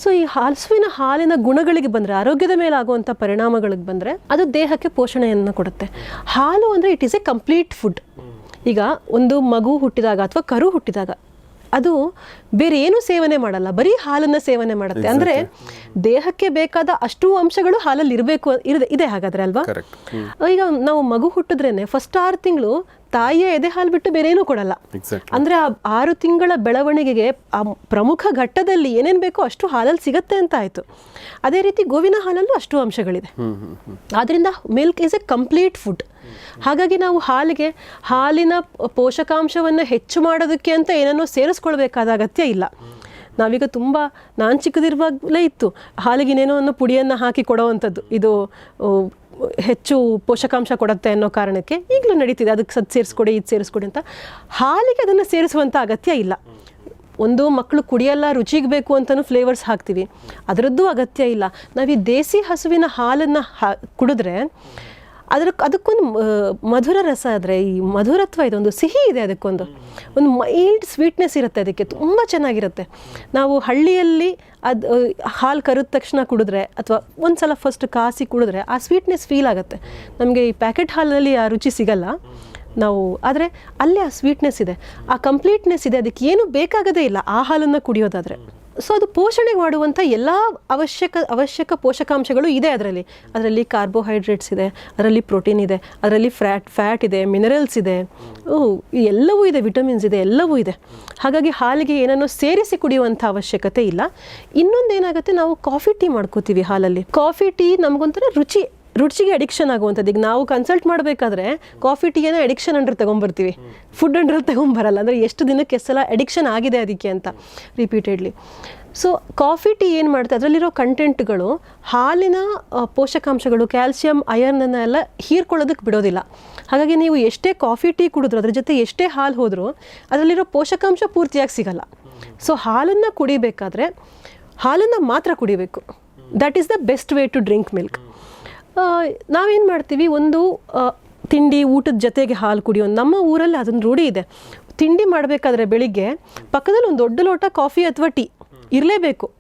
ಸೊ ಈ ಹಸುವಿನ ಹಾಲಿನ ಗುಣಗಳಿಗೆ ಬಂದರೆ, ಆರೋಗ್ಯದ ಮೇಲೆ ಆಗುವಂಥ ಪರಿಣಾಮಗಳಿಗೆ ಬಂದರೆ, ಅದು ದೇಹಕ್ಕೆ ಪೋಷಣೆಯನ್ನು ಕೊಡುತ್ತೆ. ಹಾಲು ಅಂದರೆ it is a complete food ಈಗ ಒಂದು ಮಗು ಹುಟ್ಟಿದಾಗ ಅಥವಾ ಕರು ಹುಟ್ಟಿದಾಗ ಅದು ಬೇರೆ ಏನು ಸೇವನೆ ಮಾಡಲ್ಲ ಬರೀ ಹಾಲನ್ನು ಸೇವನೆ ಮಾಡುತ್ತೆ. ಅಂದರೆ ದೇಹಕ್ಕೆ ಬೇಕಾದ ಅಷ್ಟು ಅಂಶಗಳು ಹಾಲಲ್ಲಿ ಇರಬೇಕು ಇರದೆ ಇದೆ ಹಾಗಾದ್ರೆ ಅಲ್ವಾ? ಈಗ ನಾವು ಮಗು ಹುಟ್ಟಿದ್ರೇನೆ ಫಸ್ಟ್ ಆರು ತಿಂಗಳು ತಾಯಿಯ ಎದೆ ಹಾಲು ಬಿಟ್ಟು ಬೇರೆ ಏನೂ ಕೊಡಲ್ಲ. ಅಂದರೆ ಅಂದ್ರೆ ಆ ಆರು ತಿಂಗಳ ಬೆಳವಣಿಗೆಗೆ ಆ ಪ್ರಮುಖ ಘಟ್ಟದಲ್ಲಿ ಏನೇನು ಬೇಕೋ ಅಷ್ಟು ಹಾಲಲ್ಲಿ ಸಿಗತ್ತೆ ಅಂತ ಆಯಿತು. ಅದೇ ರೀತಿ ಗೋವಿನ ಹಾಲಲ್ಲೂ ಅಷ್ಟು ಅಂಶಗಳಿದೆ. ಆದ್ದರಿಂದ milk is a complete food ಹಾಗಾಗಿ ನಾವು ಹಾಲಿಗೆ, ಹಾಲಿನ ಪೋಷಕಾಂಶವನ್ನು ಹೆಚ್ಚು ಮಾಡೋದಕ್ಕೆ ಅಂತ ಏನನ್ನೋ ಸೇರಿಸ್ಕೊಳ್ಬೇಕಾದ ಅಗತ್ಯ ಇಲ್ಲ. ನಾವೀಗ ತುಂಬ, ನಾನು ಚಿಕ್ಕದಿರುವಾಗಲೇ ಇತ್ತು. ಹಾಲಿಗೆ ಒಂದು ಪುಡಿಯನ್ನು ಹಾಕಿ ಕೊಡೋವಂಥದ್ದು. ಇದು ಹೆಚ್ಚು ಪೋಷಕಾಂಶ ಕೊಡುತ್ತೆ ಅನ್ನೋ ಕಾರಣಕ್ಕೆ ಈಗಲೂ ನಡೀತಿದೆ. ಅದಕ್ಕೆ ಸದ್ ಸೇರಿಸ್ಕೊಡಿ, ಇದು ಸೇರಿಸ್ಕೊಡಿ ಅಂತ. ಹಾಲಿಗೆ ಅದನ್ನು ಸೇರಿಸುವಂಥ ಅಗತ್ಯ ಇಲ್ಲ. ಒಂದು ಮಕ್ಕಳು ಕುಡಿಯಲ್ಲ, ರುಚಿಗೆ ಬೇಕು ಅಂತಲೂ ಫ್ಲೇವರ್ಸ್ ಹಾಕ್ತೀವಿ. ಅದರದ್ದು ಅಗತ್ಯ ಇಲ್ಲ. ನಾವು ಈ ದೇಸಿ ಹಸುವಿನ ಹಾಲನ್ನು ಹಾ, ಕುಡಿದ್ರೆ ಅದರ ಅದಕ್ಕೊಂದು ಮಧುರ ರಸ ಆದರೆ ಈ ಮಧುರತ್ವ ಇದೊಂದು ಸಿಹಿ ಇದೆ ಅದಕ್ಕೊಂದು. ಒಂದು ಮೈಲ್ಡ್ ಸ್ವೀಟ್ನೆಸ್ ಇರುತ್ತೆ ಅದಕ್ಕೆ, ತುಂಬ ಚೆನ್ನಾಗಿರುತ್ತೆ. ನಾವು ಹಳ್ಳಿಯಲ್ಲಿ ಅದು ಹಾಲು ಕರೆದ ತಕ್ಷಣ ಕುಡಿದ್ರೆ ಅಥವಾ ಒಂದು ಸಲ ಫಸ್ಟ್ ಕಾಸಿ ಕುಡಿದ್ರೆ ಆ ಸ್ವೀಟ್ನೆಸ್ ಫೀಲ್ ಆಗುತ್ತೆ. ನಮಗೆ ಈ ಪ್ಯಾಕೆಟ್ ಹಾಲಿನಲ್ಲಿ ಆ ರುಚಿ ಸಿಗಲ್ಲ. ನಾವು, ಆದರೆ ಅಲ್ಲೇ ಆ ಸ್ವೀಟ್ನೆಸ್ ಇದೆ. ಆ ಕಂಪ್ಲೀಟ್ನೆಸ್ ಇದೆ. ಅದಕ್ಕೆ ಏನು ಬೇಕಾಗದೇ ಇಲ್ಲ. ಆ ಹಾಲನ್ನು ಕುಡಿಯೋದಾದರೆ. ಸೊ ಅದು ಪೋಷಣೆ ಮಾಡುವಂಥ ಎಲ್ಲ ಅವಶ್ಯಕ ಅವಶ್ಯಕ ಪೋಷಕಾಂಶಗಳು ಇದೆ ಅದರಲ್ಲಿ. ಅದರಲ್ಲಿ ಕಾರ್ಬೋಹೈಡ್ರೇಟ್ಸ್ ಇದೆ, ಅದರಲ್ಲಿ ಪ್ರೋಟೀನ್ ಇದೆ, ಅದರಲ್ಲಿ ಫ್ಯಾಟ್ ಫ್ಯಾಟ್ ಇದೆ ಮಿನರಲ್ಸ್ ಇದೆ. ಓ ಎಲ್ಲವೂ ಇದೆ ವಿಟಮಿನ್ಸ್ ಇದೆ, ಎಲ್ಲವೂ ಇದೆ. ಹಾಗಾಗಿ ಹಾಲಿಗೆ ಏನನ್ನು ಸೇರಿಸಿ ಕುಡಿಯುವಂಥ ಅವಶ್ಯಕತೆ ಇಲ್ಲ. ಇನ್ನೊಂದು ಏನಾಗುತ್ತೆ ನಾವು ಕಾಫಿ ಟೀ ಮಾಡ್ಕೋತೀವಿ ಹಾಲಲ್ಲಿ. ಕಾಫಿ ಟೀ ನಮಗೊಂಥರ ರುಚಿ ರುಚಿಗೆ ಅಡಿಕ್ಷನ್ ಆಗುವಂಥದ್ದು. ಈಗ ನಾವು ಕನ್ಸಲ್ಟ್ ಮಾಡಬೇಕಾದ್ರೆ ಕಾಫಿ ಟೀಯನ್ನು ಅಡಿಕ್ಷನ್ ಅಂಡರ್ ತೊಗೊಂಬರ್ತೀವಿ. ಫುಡ್ ಅಂಡರ್ ತೊಗೊಂಬರಲ್ಲ. ಅಂದರೆ ಎಷ್ಟು ದಿನಕ್ಕೆ ಸಲ ಅಡಿಕ್ಷನ್ ಆಗಿದೆ ಅದಕ್ಕೆ ಅಂತ ರಿಪೀಟೆಡ್ಲಿ ಸೊ ಕಾಫಿ ಟೀ ಏನು ಮಾಡುತ್ತೆ ಅದರಲ್ಲಿರೋ ಕಂಟೆಂಟ್ಗಳು ಹಾಲಿನ ಪೋಷಕಾಂಶಗಳು ಕ್ಯಾಲ್ಸಿಯಂ ಅಯರ್ನನ್ನು ಎಲ್ಲ ಹೀರ್ಕೊಳ್ಳೋದಕ್ಕೆ ಬಿಡೋದಿಲ್ಲ. ಹಾಗಾಗಿ ನೀವು ಎಷ್ಟೇ ಕಾಫಿ ಟೀ ಕುಡಿದ್ರು, ಅದ್ರ ಜೊತೆ ಎಷ್ಟೇ ಹಾಲು ಹೋದರೂ ಅದರಲ್ಲಿರೋ ಪೋಷಕಾಂಶ ಪೂರ್ತಿಯಾಗಿ ಸಿಗಲ್ಲ. ಸೊ ಹಾಲನ್ನು ಕುಡಿಬೇಕಾದ್ರೆ ಹಾಲನ್ನು ಮಾತ್ರ ಕುಡಿಬೇಕು. That is the best way to drink milk ನಾವೇನು ಮಾಡ್ತೀವಿ? ಒಂದು ತಿಂಡಿ ಊಟದ ಜೊತೆಗೆ ಹಾಲು ಕುಡಿಯೋ ನಮ್ಮ ಊರಲ್ಲಿ ಅದೊಂದು ರೂಢಿ ಇದೆ. ತಿಂಡಿ ಮಾಡಬೇಕಾದ್ರೆ ಬೆಳಿಗ್ಗೆ ಪಕ್ಕದಲ್ಲಿ ಒಂದು ದೊಡ್ಡ ಲೋಟ ಕಾಫಿ ಅಥವಾ ಟೀ ಇರಲೇಬೇಕು.